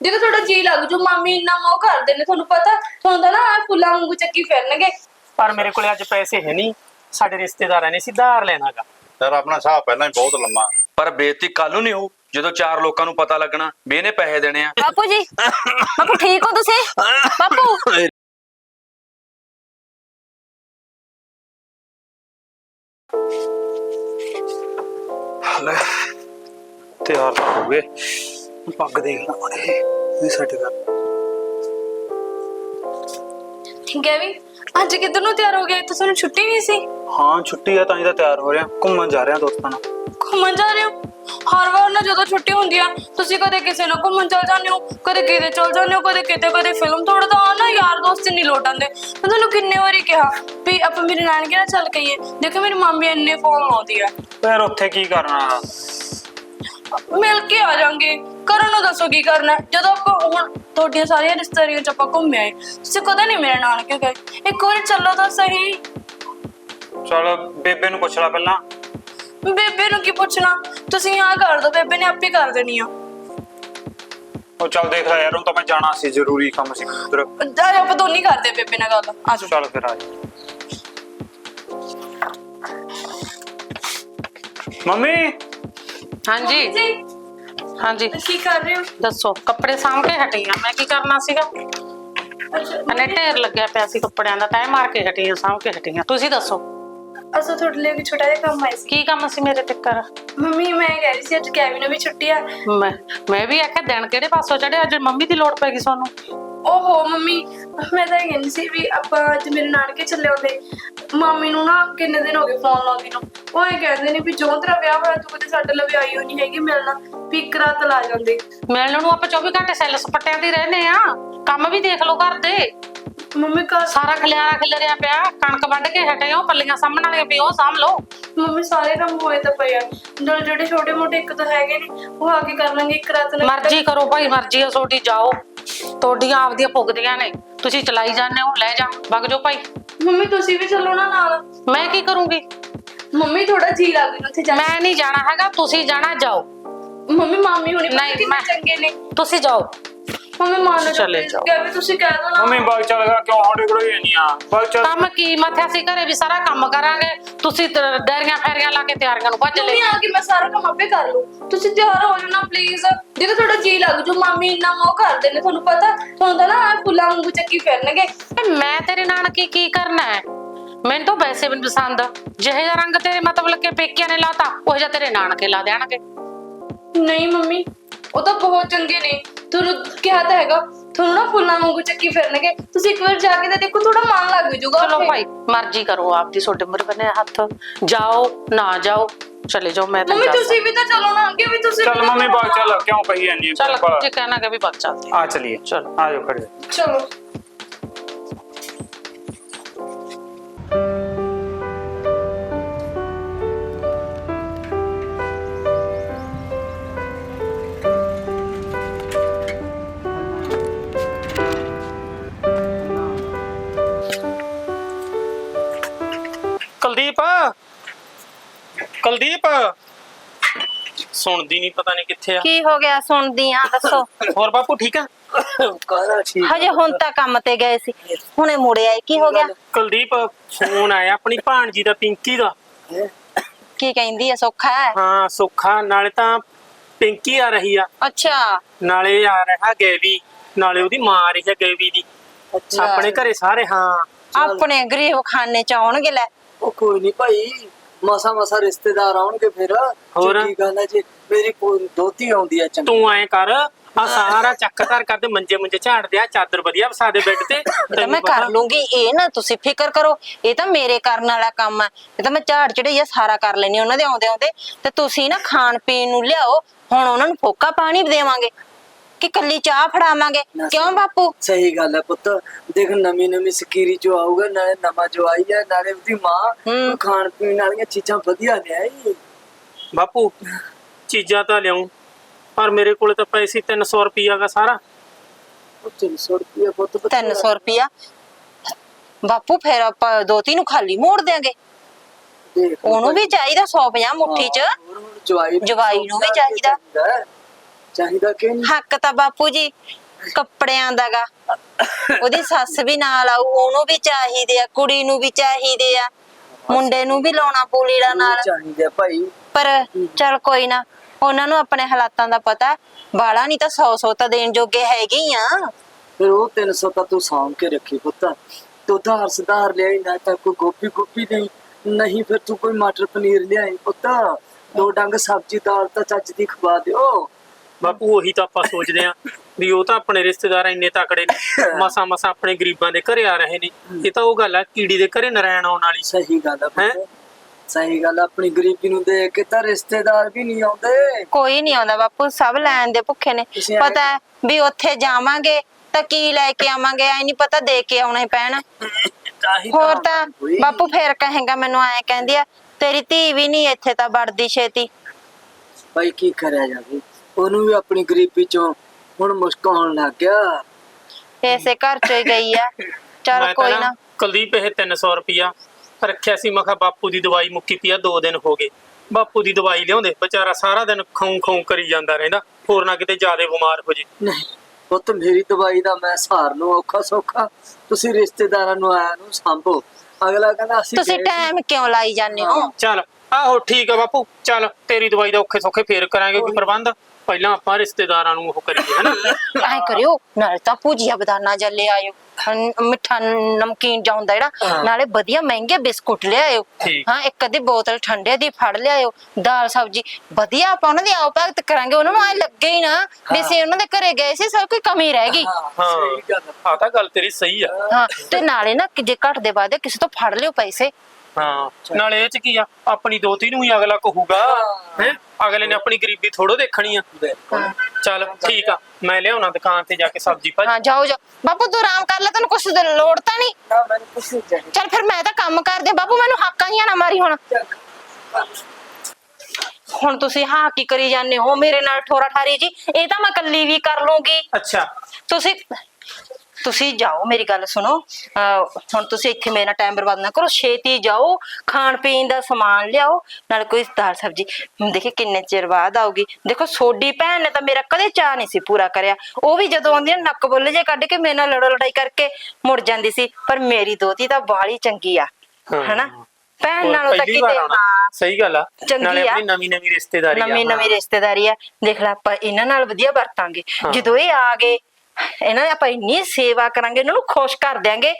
ਦੇਖੋ ਤੁਹਾਡਾ ਜੀ ਲੱਗ ਜੂ ਮਾਮੀ ਇੰਨਾ ਮੋਹ ਕਰਦੇ ਨੇ ਤੁਹਾਨੂੰ ਪਤਾ ਤੁਹਾਨੂੰ ਤਾਂ ਨਾ ਆਹ ਫੁੱਲਾਂ ਵਾਂਗੂ ਚੱਕੀ ਫਿਰਨਗੇ। ਪਰ ਮੇਰੇ ਕੋਲੇ ਅੱਜ ਪੈਸੇ ਹੈ ਨਹੀਂ ਸਾਡੇ ਰਿਸ਼ਤੇਦਾਰਾਂ ਨੇ ਸਿੱਧਾਰ ਲੈਣਾਗਾ ਯਾਰ ਆਪਣਾ ਹਿਸਾਬ ਪਹਿਲਾਂ ਹੀ ਬਹੁਤ ਲੰਮਾ। ਪਰ ਬੇਇੱਜ਼ਤੀ ਕੱਲ ਨੂੰ ਨਹੀਂ ਹੋਊ ਜਦੋਂ ਚਾਰ ਲੋਕਾਂ ਨੂੰ ਪਤਾ ਲੱਗਣਾ ਵੀ ਇਹਨੇ ਪੈਸੇ ਦੇਣੇ ਆ। ਬਾਪੂ ਜੀ ਬਾਪੂ ਠੀਕ ਹੋ ਤੁਸੀਂ? ਬਾਪੂ! ਤਿਆਰ ਤਾਂ ਹੋ ਗਏ। ਪੱਗ ਦੇਖ ਲਵਾਂਗੇ ਇਹ ਸਾਡੇ ਦਾ ਠੀਕ ਹੈ ਵੀ ਅੱਜ ਕਿੱਧਰ ਨੂੰ ਤਿਆਰ ਹੋ ਗਏ? ਤੁਸੀਂ ਨੂੰ ਛੁੱਟੀ ਨਹੀਂ ਸੀ? ਹਾਂ ਛੁੱਟੀ ਆ ਤਾਂ ਹੀ ਤਾਂ ਤਿਆਰ ਹੋ ਰਿਹਾ। ਘੁੰਮਣ ਜਾ ਰਿਹਾ ਦੋਸਤਾਂ ਨਾਲ। ਘੁੰਮਣ ਜਾ ਰਹੇ ਹੋ? ਹਰ ਵਾਰ ਨਾ ਜਦੋਂ ਛੁੱਟੀ ਹੁੰਦੀ ਆ ਤੁਸੀਂ ਕਦੇ ਕਿਸੇ ਨਾਲ ਘੁੰਮਣ ਚਲ ਜਾਂਦੇ ਹੋ ਕਦੇ ਕਿਤੇ ਚਲ ਜਾਂਦੇ ਹੋ ਕਦੇ ਕਿਤੇ ਕਦੇ ਫਿਲਮ ਥੋੜਾ ਤਾਂ ਨਾ ਯਾਰ ਦੋਸਤ ਨਹੀਂ ਲੋਟ ਆਉਂਦੇ। ਮੈਂ ਤੁਹਾਨੂੰ ਕਿੰਨੇ ਵਾਰੀ ਕਿਹਾ ਵੀ ਆਪਾਂ ਮੇਰੇ ਨਾਨਕੇ ਨਾਲ ਚੱਲ ਕੇ ਆਈਏ? ਦੇਖੋ ਮੇਰੀ ਮੰਮੀ ਇੰਨੇ ਫੋਨ ਲਾਉਂਦੀ ਆ। ਫਿਰ ਉੱਥੇ ਕੀ ਕਰਨਾ? ਮਿਲ ਕੇ ਆ ਜਾਾਂਗੇ। ਕਰਨ ਨੂੰ ਦੱਸੋ ਕੀ ਕਰਨਾ ਹੈ? ਜਦੋਂ ਆਪਾਂ ਹੁਣ ਤੁਹਾਡੀਆਂ ਸਾਰੀਆਂ ਰਿਸ਼ਤੇਦਾਰੀਆਂ ਚ ਆਪਾਂ ਘੁੰਮੇ ਆਏ ਤੁਸੀਂ ਕਦੇ ਨਹੀਂ ਮੇਰੇ ਨਾਨਕੇ ਗਏ? ਇੱਕ ਵਾਰੀ ਚੱਲੋ ਤਾਂ ਸਹੀ। ਚਲ ਬੇਬੇ ਨੂੰ ਪੁੱਛ ਲੈ ਪਹਿਲਾਂ। ਬੇਬੇ ਨੂੰ ਕੀ ਪੁੱਛਣਾ? ਤੁਸੀਂ ਆ ਕਰ ਦੋ ਬੇਬੇ ਨੇ ਆਪੇ ਕਰ ਦੇਣੀ ਆ। ਉਹ ਚੱਲ ਦੇਖ ਲੈ ਯਾਰ ਹੁਣ ਤਾਂ ਮੈਂ ਜਾਣਾ ਸੀ ਜ਼ਰੂਰੀ ਕੰਮ ਸੀ ਉਧਰ ਜਾ ਆਪਾਂ ਦੋਨੀ ਕਰਦੇ ਬੇਬੇ ਨਾਲ ਗੱਲ। ਆ ਜਾਓ। ਚੱਲ ਫਿਰ ਆ ਜਾ। ਮੰਮੀ? ਹਾਂਜੀ। ਜੀ ਹਾਂਜੀ। ਕੀ ਕਰ ਰਹੇ ਹੋ? ਦੱਸੋ ਕੱਪੜੇ ਸਾਂਭ ਕੇ ਹਟੀ ਆ। ਮੈਂ ਕੀ ਕਰਨਾ ਸੀਗਾ? ਅੱਛਾ ਅਨੇ ਢੇਰ ਲੱਗਿਆ ਪਿਆ ਸੀ ਕੱਪੜਿਆਂ ਦਾ ਤੈਅ ਮਾਰ ਕੇ ਹਟੀ ਆ ਸਾਂਭ ਕੇ ਹਟੀ ਆ। ਤੁਸੀਂ ਦੱਸੋ। ਅਸਾਂ ਤੁਹਾਡੇ ਲਈ ਇੱਕ ਛੋਟਾ ਜਿਹਾ ਕੰਮ ਆਇਆ ਸੀ। ਕੀ ਕੰਮ ਸੀ ਮੇਰੇ ਟਿੱਕਰ ਮੰਮੀ ਮੈਂ ਕਹਿ ਰਹੀ ਸੀ ਅੱਜ ਕੈਵੀ ਨੂੰ ਵੀ ਛੁੱਟੀ ਆ। ਮੈਂ ਮੈਂ ਵੀ ਆਖਿਆ ਦਿਨ ਕਿਹੜੇ ਪਾਸੋਂ ਚੜਿਆ ਅੱਜ ਮੰਮੀ ਦੀ ਲੋੜ ਪੈ ਗਈ ਸਾਨੂੰ। ਓਹੋ ਮੰਮੀ, ਮੈਂ ਤਾਂ ਇਹ ਕਹਿੰਦੀ ਸੀ ਵੀ ਆਪਾਂ ਅੱਜ ਮੇਰੇ ਨਾਨਕੇ ਚੱਲੇ ਹੁੰਦੇ ਮਾਮੀ ਨੂੰ ਨਾ ਕਿੰਨੇ ਦਿਨ ਹੋ ਗਏ ਫੋਨ ਲਾਉਂਦੀ ਨੂੰ। ਉਹ ਇਹ ਕਹਿੰਦੇ ਨੇ ਵੀ ਜੋ ਤੇਰਾ ਵਿਆਹ ਹੋਇਆ, ਤੂੰ ਕਦੇ ਸਾਡੇ ਲਈ ਆਈ ਹੋ ਨਹੀਂ ਹੈਗੀ, ਮਿਲਣਾ, ਵੀ ਇੱਕ ਰਾਤ ਲਾ ਜਾਂਦੇ। ਮਿਲਣ ਨੂੰ ਆਪਾਂ 24 ਘੰਟੇ ਸੈੱਲ ਸਪੱਟਿਆਂ ਦੀ ਰਹਿੰਦੇ ਆ ਕੰਮ ਵੀ ਦੇਖ ਲਓ ਘਰ ਦੇ। ਮੰਮੀ ਕਾ ਸਾਰਾ ਖਲਿਆਰਾ ਖਿਲਰਿਆ ਪਿਆ ਕਣਕ ਵੱਢ ਕੇ ਹਟੇ ਹੋ ਪੱਲੀਆਂ ਸਾਹਮਣ ਵਾਲੀਆਂ ਵੀ ਉਹ ਸਾਂਭ ਲਓ। ਮੰਮੀ ਸਾਰੇ ਕੰਮ ਹੋਏ ਤਾਂ ਪਏ ਆ। ਜਿਹੜੇ ਜਿਹੜੇ ਛੋਟੇ ਮੋਟੇ ਇੱਕ ਤਾਂ ਹੈਗੇ ਨੇ ਉਹ ਆ ਕੇ ਕਰ ਲਾਂਗੇ ਇੱਕ ਰਾਤ ਨਾਲ ਮਰਜ਼ੀ ਕਰੋ ਭਾਈ ਮਰਜ਼ੀ ਆ ਤੁਹਾਡੀ ਜਾਓ। ਤੁਹਾਡੀਆਂ ਆਪਦੀਆਂ ਭੁਗਦੀਆਂ ਨੇ। ਤੁਸੀਂ ਚਲਾਈ ਜਾਂਦੇ ਹੋ ਲੈ ਜਾ ਵਗ ਜਾਓ ਭਾਈ। ਮੰਮੀ ਤੁਸੀਂ ਵੀ ਚੱਲੋ ਨਾ ਨਾਲ। ਮੈਂ ਕੀ ਕਰੂੰਗੀ? ਮੰਮੀ ਥੋੜਾ ਜੀ ਲੱਗ ਗਈ ਉੱਥੇ ਜਾ ਕੇ। ਮੈਂ ਨਹੀਂ ਜਾਣਾ ਹੈਗਾ ਤੁਸੀਂ ਜਾਣਾ ਜਾਓ। ਮੰਮੀ ਮਾਮੀ ਹੁਣੀ ਪਤਾ ਨਹੀਂ, ਕਿੰਨੇ ਮੈਂ- ਚੰਗੇ ਨੇ। ਤੁਸੀਂ ਜਾਓ। ਮੰਮੀ ਮੰਨ ਲਓ ਚਲੇ please, ਜਾਓ। ਕਿਹਾ ਵੀ ਤੁਸੀਂ ਕਹਿ ਦੋ ਨਾ। ਮੰਮੀ ਬਾਗ ਚੱਲ ਗਿਆ ਕਿਉਂ ਸਾਡੇ ਕੋਲ ਹੀ ਨਹੀਂ ਆ? ਬਾਗ ਚੱਲ ਕੰਮ ਕੀ? ਮੱਥਿਆ ਸੀ ਘਰੇ ਵੀ ਸਾਰਾ ਕੰਮ ਕਰਾਂਗੇ। ਤੁਸੀਂ ਤ- ਡੈਰੀਆਂ ਫੈਰੀਆਂ ਲਾ ਕੇ ਤਿਆਰੀਆਂ ਨੂੰ ਭੱਜ ਲੈ ਮੰਮੀ ਆ ਕੇ ਮੈਂ ਸਾਰਾ ਕੰਮ ਆਪੇ ਕਰ ਲੂ ਤੁਸੀਂ ਤਿਆਰ ਹੋ ਜਾਣਾ ਪਲੀਜ਼ ਦੇਖੋ ਤੁਹਾਡਾ ਜੀ ਲੱਗ ਜੂ। ਮਾਮੀ ਇੰਨਾ ਮੋਹ ਕਰਦੇ ਨੇ ਤੁਹਾਨੂੰ ਪਤਾ। ਤੁਹਾਨੂੰ ਤਾਂ ਨਾ ਆਹ ਫੁੱਲਾਂ ਵਾਂਗੂ ਚੱਕੀ ਫਿਰਨਗੇ। ਮੈਂ ਤੇਰੇ ਨਾਲ ਕੀ ਕੀ ਕਰਨਾ ਹੈ? ਮੈਨੂੰ ਤਾਂ ਵੈਸੇ ਵੀ ਨੀ ਪਸੰਦ। ਜਿਹੇ ਜਿਹਾ ਰੰਗ ਤੇਰੇ ਮਤਲਬ ਕਿ ਪੇਕਿਆਂ ਨੇ ਲਾਤਾ ਉਹ ਜਿਹਾ ਤੇਰੇ ਨਾਨਕੇ ਲਾ ਦੇਣਗੇ। ਨਹੀਂ ਮੰਮੀ ਉਹ ਤਾਂ ਬਹੁਤ ਚੰਗੇ ਨੇ। ਤੁਹਾਨੂੰ ਕਿਹਾ ਤਾਂ ਹੈਗਾ ਤੁਹਾਨੂੰ ਨਾ ਫੁੱਲਾਂ ਵਾਂਗੂ ਚੱਕੀ ਫਿਰਨਗੇ। ਤੁਸੀਂ ਇੱਕ ਵਾਰ ਜਾ ਕੇ ਤਾਂ ਦੇਖੋ ਥੋੜਾ ਮਨ ਲੱਗ ਜੂਗਾ ਚਲੋ। ਭਾਈ ਮਰਜ਼ੀ ਕਰੋ ਆਪਦੀ ਤੁਹਾਡੇ ਮੁਰ ਬਨੇ ਹੱਥ। ਜਾਓ ਨਾ ਜਾਓ ਚਲੇ ਜਾਓ ਮੈਂ ਤਾਂ ਮੰਮੀ ਨਹੀਂ ਜਾ ਤੁਸੀਂ ਵੀ ਤਾਂ ਚਲੋ ਨਾ ਅੱਗੇ ਵੀ ਤੁਸੀਂ ਚੱਲ ਮੰਮੀ ਬਾਗ। ਚੱਲ ਕਿਉਂ ਕਹੀ ਜਾਂਦੀ ਚੱਲ ਜੇ ਕਹਿਣਾ ਕਿ ਵੀ ਬਾਤ ਚੱਲਦੇ। ਆ ਚਲੀਏ। ਚਲੋ। ਆ ਜਾਓ ਖੜੇ ਚਲੋ। ਕੁਲਦੀਪ? ਕੁਲਦੀਪ? ਸੁਣਦੀ ਨਹੀਂ ਪਤਾ ਨਹੀਂ ਕਿੱਥੇ ਆ। ਕੀ ਹੋ ਗਿਆ? ਸੁਣਦੀ ਆ ਦੱਸੋ। ਹੋਰ ਬਾਪੂ ਠੀਕ ਆ? ਹਜੇ ਹੁਣ ਤਾਂ ਕੰਮ ਤੇ ਗਏ ਸੀ। ਹੁਣੇ ਮੁੜੇ ਆਏ। ਕੀ ਹੋ ਗਿਆ? ਕੁਲਦੀਪ ਫੋਨ ਆਇਆ ਆਪਣੀ ਭਾਣਜੀ ਦਾ ਪਿੰਕੀ ਦਾ। ਕੀ ਕਹਿੰਦੀ ਆ? ਸੌਖਾ ਹੈ? ਹਾਂ ਸੁੱਖਾ। ਨਾਲੇ ਤਾਂ ਪਿੰਕੀ ਆ ਰਹੀ ਆ। ਅੱਛਾ। ਨਾਲੇ ਆ ਰਿਹਾ ਗੈਵੀ। ਨਾਲੇ ਉਹਦੀ ਮਾਂ ਆ ਰਹੀ ਹੈ ਗੈਵੀ ਦੀ। ਆਪਣੇ ਘਰੇ ਸਾਰੇ ਹਾਂ। ਆਪਣੇ ਗਰੀਬ ਖਾਨੇ ਚ ਆਉਣਗੇ ਲੈ। ਉਹ ਕੋਈ ਨਹੀਂ ਭਾਈ ਮਸਾ ਮਸਾ ਰਿਸ਼ਤੇਦਾਰ ਆਉਣਗੇ ਫਿਰ। ਹੋਰ? ਚੰਗੀ ਗੱਲ ਹੈ ਜੀ ਮੇਰੀ ਪੋ- ਦੋਤੀ ਆਉਂਦੀ ਹੈ ਚੰਗੀ। ਤੂੰ ਐ ਕਰ ਆ ਸਾਰਾ ਚੱਕ ਧਰ ਕਰਦੇ ਮੰਜੇ ਮੁੰਜੇ ਝਾੜ ਦੇ ਆ ਚਾਦਰ ਵਧੀਆ ਵਸਾ ਦੇ ਬੈੱਡ ਤੇ ਮੈਂ ਪਤਾ- ਕਰ ਲੂੰਗੀ ਇਹ ਨਾ ਤੁਸੀਂ ਫਿਕਰ ਕਰੋ ਇਹ ਤਾਂ ਮੇਰੇ ਕਰਨ ਵਾਲਾ ਕੰਮ ਹੈ। ਇਹ ਤਾਂ ਮੈਂ ਝਾੜ ਚੜਈਆ ਸਾਰਾ ਕਰ ਲੈਣੀ ਉਹਨਾਂ ਦੇ ਆਉਂਦੇ ਆਉਂਦੇ ਤੇ ਤੁਸੀਂ ਨਾ ਖਾਣ ਪੀਣ ਨੂੰ ਲਿਆਓ ਹੁਣ ਉਹਨਾਂ ਨੂੰ ਫੋਕਾ ਪਾਣੀ ਦੇਵਾਂਗੇ। ਕਿ ਕੱਲੀ ਚਾਹ ਫੜਾਵਾਂਗੇ? ਨਾ ਕਿਉਂ ਬਾਪੂ? ਸਹੀ ਗੱਲ ਹੈ ਪੁੱਤ। ਦੇਖ ਨਵੀਂ ਨਵੀਂ ਸਕੀਰੀ ਜੋ ਆਊਗਾ ਨਾਲੇ ਨਵਾਂ ਜੋ ਆਈ ਹੈ ਨਾਲੇ ਉਹਦੀ ਮਾਂ। ਖਾਣ ਪੀਣ ਵਾਲੀਆਂ ਚੀਜ਼ਾਂ ਵਧੀਆ ਲਿਆਈ। ਬਾਪੂ ਚੀਜ਼ਾਂ ਤਾਂ ਲਿਆਉਂ ਪਰ ਮੇਰੇ ਕੋਲੇ ਤਾਂ ਪੈਸੇ 300 ਰੁਪਈਆ ਦਾ ਸਾਰਾ। ਉਹ 300 ਰੁਪਏ ਪੁੱਤ ਬਥੇਰਾ। 300 ਰੁਪਿਆ ਬਾਪੂ ਫਿਰ ਆਪਾਂ ਦੋਤੀ ਨੂੰ ਖਾਲੀ ਮੋੜ ਦਿਆਂਗੇ। ਦੇਖ ਉਹਨੂੰ ਵੀ ਚਾਹੀਦਾ 150 ਮੁੱਠੀ ਚ। ਜਵਾਈ ਨੂੰ ਜਵਾਈ ਨੂੰ ਵੀ ਚਾਹੀਦਾ। ਚਾਹੀਦਾ ਹੈ। ਚਾਹੀਦਾ ਕਿ ਨਹੀਂ ਹੱਕ ਤਾਂ ਬਾਪੂ ਜੀ ਕੱਪੜਿਆਂ ਦਾਗਾ ਉਹਦੀ ਸੱਸ ਵੀ ਨਾਲ ਆਊ ਉਹਨੂੰ ਵੀ ਚਾਹੀਦੇ ਆ ਕੁੜੀ ਨੂੰ ਵੀ ਚਾਹੀਦੇ ਆ ਮੁੰਡੇ ਨੂੰ ਵੀ ਲਾਉਣਾ ਪੂਲੀੜਾ ਨਾਲ। ਚਾਹੀਦਾ ਭਾਈ। ਪਰ ਚਲ ਕੋਈ ਨਾ ਉਹਨਾਂ ਨੂੰ ਆਪਣੇ ਹਾਲਾਤਾਂ ਦਾ ਪਤਾ ਬਾਲਾ ਨਹੀਂ ਤਾਂ 100 100 ਤਾਂ ਦੇਣ ਜੋਗੇ ਹੈਗੇ ਹੀ ਆ। ਫਿਰ ਉਹ 300 ਤਾਂ ਤੂੰ ਸਾਂਭ ਕੇ ਰੱਖੀ ਪੁੱਤ। ਤੂੰ ਧਾਰ ਸੁਧਾਰ ਲਿਆਈ ਨਾ ਤਾਂ ਕੋਈ ਗੋਪੀ ਗੋਪੀ ਨਹੀਂ ਨਹੀਂ ਫਿਰ ਤੂੰ ਕੋਈ ਮਟਰ ਪਨੀਰ ਲਿਆਈ ਪੁੱਤ। ਦੋ ਡੰਗ ਸਬਜ਼ੀ ਦਾਲ ਤਾਂ ਚੱਜ ਦੀ ਖਵਾ ਦਿਓ। ਬਾਪੂ ਉਹੀ ਤਾਂ ਆਪਾਂ ਸੋਚਦੇ ਆ ਵੀ ਉਹ ਤਾਂ ਆਪਣੇ ਰਿਸ਼ਤੇਦਾਰ ਇੰਨੇ ਤਕੜੇ ਨੇ ਮਸਾ ਮਸਾ ਆਪਣੇ ਗਰੀਬਾਂ ਦੇ ਘਰੇ ਆ ਰਹੇ ਨੇ। ਇਹ ਤਾਂ ਉਹ ਗੱਲ ਆ ਕੀੜੀ ਦੇ ਘਰੇ ਨਰਾਇਣ ਆਉਣ ਵਾਲੀ ਸਹੀ ਗੱਲ ਆ ਹੈਂ? ਸਹੀ ਗੱਲ ਆ, ਆਪਣੀ ਗਰੀਬੀ ਨੂੰ ਦੇਖ ਕੇ ਤਾਂ ਰਿਸ਼ਤੇਦਾਰ ਵੀ ਨਹੀਂ ਆਉਂਦੇ। ਕੋਈ ਨਹੀਂ ਆਉਂਦਾ ਬਾਪੂ ਸਭ ਲੈਣ ਦੇ ਭੁੱਖੇ ਨੇ। ਤੁਸੀਂ ਐਵੇਂ- ਪਤਾ ਹੈ ਵੀ ਉੱਥੇ ਜਾਵਾਂਗੇ ਤਾਂ ਕੀ ਲੈ ਕੇ ਆਵਾਂਗੇ ਐ ਨਹੀਂ ਪਤਾ ਦੇ ਕੇ ਆਉਣੇ ਪੈਣ। ਚਾਹੀ ਹੋਰ ਤਾਂ ਹੋਈ। ਬਾਪੂ ਫੇਰ ਕਹੇਗਾ ਮੈਨੂੰ ਐ ਕਹਿੰਦੀ ਆ ਤੇਰੀ ਧੀ ਵੀ ਨਹੀਂ ਇੱਥੇ ਤਾਂ ਵੜਦੀ ਛੇਤੀ। ਭਾਈ ਕੀ ਕਰਿਆ ਜਾਵੇ? ਉਹਨੂੰ ਵੀ ਆਪਣੀ ਗਰੀਬੀ ਚੋਂ ਹੁਣ ਮੁਸ਼ਕ ਆਉਣ ਲੱਗ ਗਿਆ। ਇਸੇ ਘਰ ਚੋਂ ਹੀ ਗਈ ਆ। ਚਲ ਮੈਂ ਤਾਂ ਕੋਈ ਨਾ ਕੁਲਦੀਪ ਇਹ 300 ਰੁਪਿਆ ਰੱਖਿਆ ਸੀ। ਮੈਂ ਕਿਹਾ ਬਾਪੂ ਦੀ ਦਵਾਈ ਮੁੱਕੀ ਪਿਆ 2 ਦਿਨ ਹੋ ਗਏ। ਬਾਪੂ ਦੀ ਦਵਾਈ ਲਿਆਉਂਦੇ ਵਿਚਾਰਾ ਸਾਰਾ ਦਿਨ ਖਾਉ ਖਾਉ ਕਰੀ ਜਾਂਦਾ ਰਹਿੰਦਾ। ਹੋਰ ਨਾ ਕਿਤੇ ਜ਼ਿਆਦਾ ਬਿਮਾਰ ਹੋ ਜੇ। ਨਹੀਂ ਪੁੱਤ ਮੇਰੀ ਦਵਾਈ ਦਾ ਮੈਂ ਸਹਾਰ ਨੂੰ ਔਖਾ ਸੌਖਾ। ਤੁਸੀਂ ਰਿਸ਼ਤੇਦਾਰਾਂ ਨੂੰ ਆਇਆ ਨੂੰ ਸੰਭੋ। ਅਗਲਾ ਕਹਿੰਦਾ ਅਸੀਂ ਤੁਸੀਂ ਗਏ ਸੀ। ਟਾਈਮ ਕਿਉਂ ਲਾਈ ਜਾਂਦੇ ਹੋ? ਚੱਲ ਆਹੋ ਠੀਕ ਆ ਬਾਪੂ। ਚੱਲ ਤੇਰੀ ਦਵਾਈ ਦਾ ਔਖੇ ਸੌਖੇ ਫੇਰ ਕਰਾਂਗੇ ਕੋਈ ਪ੍ਰਬੰਧ। ਪਹਿਲਾਂ ਆਪਾਂ ਰਿਸ਼ਤੇਦਾਰਾਂ ਨੂੰ ਉਹ ਕਰੀਏ ਹਨਾ? ਐ ਕਰਿਓ ਨਾਲੇ ਤਾਂ ਭੁਜੀਆ ਬਦਾਨਾ ਜਾਂ ਲੈ ਆਇਓ। ਮਿੱਠਾ ਨਮਕੀਨ ਜਾਂ ਹੁੰਦਾ ਜਿਹੜਾ ਨਾਲੇ ਵਧੀਆ ਮਹਿੰਗੇ ਬਿਸਕੁਟ ਲਿਆਇਓ ਠੀਕ। ਹਾਂ ਇੱਕ ਅੱਧੀ ਬੋਤਲ ਠੰਡੇ ਦੀ ਫੜ ਲਿਆਇਓ ਦਾਲ ਸਬਜੀ। ਵਧੀਆ ਆਪਾਂ ਉਹਨਾਂ ਦੀ ਆਓ ਭਗਤ ਕਰਾਂਗੇ ਉਹਨਾਂ ਨੂੰ ਐ ਲੱਗੇ ਹੀ ਨਾ ਵੀ ਅਸੀਂ ਉਹਨਾਂ ਦੇ ਘਰੇ ਗਏ ਸੀ ਸਭ ਕੋਈ ਕਮੀ ਰਹਿ ਗਈ। ਹਾਂ ਸਹੀ ਗੱਲ ਆ। ਤਾਂ ਗੱਲ ਤੇਰੀ ਸਹੀ ਆ। ਹਾਂ ਤੇ ਨਾਲੇ ਨਾ ਕਿ ਜੇ ਘਟਦੇ ਵਾਦੇ ਕਿਸੇ ਤੋਂ ਫੜ ਲਿਓ ਪੈਸੇ। ਹਾਂ ਨਾਲੇ ਇਹ ਚ ਕੀ ਆ? ਆਪਣੀ ਦੋਤੀ ਨੂੰ ਹੀ ਅਗਲਾ ਕਹੂਗਾ ਹੈ। ਅਗਲੇ ਨੇ ਆਪਣੀ ਗਰੀਬੀ ਥੋੜੋ ਦੇਖਣੀ ਆ। ਬਿਲਕੁਲ। ਚੱਲ ਠੀਕ ਆ। ਮੈਂ ਲਿਆਉਣਾ ਦੁਕਾਨ ਤੇ ਜਾ ਕੇ ਸਬਜ਼ੀ ਭਾਜੀ। ਹਾਂ ਜਾਓ ਜਾਓ। ਬਾਪੂ ਤੂੰ ਆਰਾਮ ਕਰ ਲੈ ਤੈਨੂੰ ਕੁਛ ਲੋੜ ਤਾਂ ਨਹੀਂ। ਨਾ ਮੈਨੂੰ ਕੁਛ ਨਹੀਂ ਚਾਹੀਦਾ। ਚੱਲ ਫਿਰ ਮੈਂ ਤਾਂ ਕੰਮ ਕਰਦੇ ਬਾਪੂ ਮੈਨੂੰ ਹਾਕਾਂ ਹੀ ਨਾ ਮਾਰੀ ਹੁਣ। ਹੁਣ ਤੁਸੀਂ ਹਾਂ ਕੀ ਕਰੀ ਜਾਂਦੇ ਹੋ? ਮੇਰੇ ਨਾਲ ਠੋਰਾ ਠਾਰੀ ਜੀ ਇਹ ਤਾਂ ਮੈਂ ਕੱਲੀ ਵੀ ਕਰ ਲੂੰਗੀ ਅੱਛਾ। ਤੁਸੀਂ ਤੁਸੀਂ ਜਾਓ ਮੇਰੀ ਗੱਲ ਸੁਣੋ। ਹੁਣ ਤੁਸੀਂ ਇੱਥੇ ਮੇਰਾ ਟਾਈਮ ਬਰਬਾਦ ਨਾ ਕਰੋ। ਛੇਤੀ ਜਾਓ ਖਾਣ ਪੀਣ ਦਾ ਸਮਾਨ ਲਿਆਓ ਨਾਲ ਕੋਈ ਦਾਲ ਸਬਜੀ। ਦੇਖੇ ਕਿੰਨੇ ਚਿਰ ਬਾਅਦ ਆਊਗੀ। ਦੇਖੋ ਸੋਡੀ ਭੈਣ ਨੇ ਤਾਂ ਮੇਰਾ ਕਦੇ ਚਾਹ ਨਹੀਂ ਸੀ ਪੂਰਾ ਕਰਿਆ। ਉਹ ਵੀ ਜਦੋਂ ਆਉਂਦੀ ਨਾ ਨੱਕ ਬੁੱਲ ਜੇ ਕੱਢ ਕੇ ਮੇਰੇ ਨਾਲ ਲੜੋ ਲੜਾਈ ਕਰਕੇ ਮੁੜ ਜਾਂਦੀ ਸੀ। ਪਰ ਮੇਰੀ ਦੋਤੀ ਤਾਂ ਬਾਲੀ ਚੰਗੀ ਆ। ਹਨਾ? ਭੈਣ ਨਾਲੋਂ ਤਾਂ ਕਿਤੇ ਸਹੀ ਗੱਲ ਆ। ਨਾਲੇ। ਆਪਣੀ ਨਵੀਂ ਨਵੀਂ ਰਿਸ਼ਤੇਦਾਰੀ ਆ। ਨਵੀਂ ਨਵੀਂ। ਰਿਸ਼ਤੇਦਾਰੀ ਆ। ਦੇਖ ਲੈ ਆਪਾਂ ਇਹਨਾਂ ਨਾਲ ਵਧੀਆ ਵਰਤਾਂਗੇ। ਜਦੋਂ ਇਹ ਆ ਗਏ ਇਹਨਾਂ ਦੀ ਆਪਾਂ ਇੰਨੀ ਸੇਵਾ ਕਰਾਂਗੇ ਇਹਨਾਂ ਨੂੰ ਖੁਸ਼ ਕਰ ਦਿਆਂਗੇ।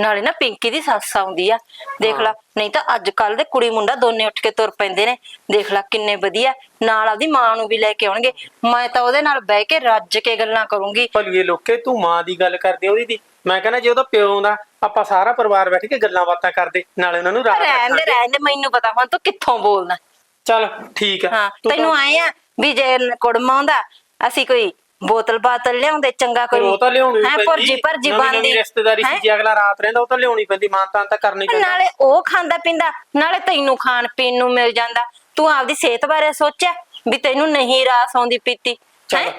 ਨਾਲੇ ਨਾ ਪਿੰਕੀ ਦੀ ਸੱਸ ਆਉਂਦੀ ਆ। ਦੇਖ ਲੈ ਨਹੀਂ ਤਾਂ ਅੱਜ ਕੱਲ ਦੇ ਕੁੜੀ ਮੁੰਡਾ ਦੋਨੇ ਉੱਠ ਕੇ ਤੁਰ ਪੈਂਦੇ ਨੇ। ਦੇਖ ਲੈ ਕਿੰਨੇ ਵਧੀਆ ਨਾਲ ਆਪਦੀ ਮਾਂ ਨੂੰ ਵੀ ਲੈ ਕੇ ਆਉਣਗੇ। ਮੈਂ ਤਾਂ ਉਹਦੇ ਨਾਲ ਬਹਿ ਕੇ ਰੱਜ ਕੇ ਗੱਲਾਂ ਕਰੂੰਗੀ। ਭਲੀਏ ਲੋਕੇ ਤੂੰ ਮਾਂ ਦੀ ਗੱਲ ਕਰਦੇ ਉਹਦੀ ਦੀ। ਮੈਂ ਕਹਿੰਦਾ ਜੇ ਉਹਦਾ ਪਿਓ ਦਾ ਆਪਾਂ ਸਾਰਾ ਪਰਿਵਾਰ ਬੈਠ ਕੇ ਗੱਲਾਂ ਬਾਤਾਂ ਕਰਦੇ ਨਾਲੇ ਉਹਨਾਂ ਨੂੰ ਰਾਤ ਰਹਿਣ ਦੇ ਰਹਿਣ ਦੇ ਮੈਨੂੰ ਪਤਾ ਹੁਣ ਤੂੰ ਕਿੱਥੋਂ ਬੋਲਦਾ? ਚੱਲ ਠੀਕ ਆ। ਹਾਂ ਤੈਨੂੰ ਆਏ ਆ ਵੀ ਜੇ ਕੁੜਮਾ ਆਉਂਦਾ ਅਸੀਂ ਕੋਈ ਬੋਤਲ ਬਾਤਲ ਲਿਆਉਂਦੇ ਚੰਗਾ ਕੋਈ ਉਹ ਤਾਂ ਲਿਆਉਣੀ ਹੈਂ, ਭੁਰਜੀ ਭਰਜੀ ਬਣਦੀ। ਰਿਸ਼ਤੇਦਾਰੀ ਹੈਂ? ਸੀ ਜੇ ਅਗਲਾ ਰਾਤ ਰਹਿੰਦਾ ਉਹ ਤਾਂ ਲਿਆਉਣੀ ਪੈਂਦੀ ਮਾਂ ਤਾਂ ਤਾਂ ਕਰਨੀ ਪੈਂਦੀ। ਨਾਲੇ ਉਹ ਖਾਂਦਾ ਪੀਂਦਾ ਨਾਲੇ ਤੈਨੂੰ ਖਾਣ ਪੀਣ ਨੂੰ ਮਿਲ ਜਾਂਦਾ। ਤੂੰ ਆਪਦੀ ਸਿਹਤ ਬਾਰੇ ਸੋਚਿਆ ਵੀ ਤੈਨੂੰ ਨਹੀਂ ਰਾਸ ਆਉਂਦੀ ਪੀਤੀ ਹੈਂ?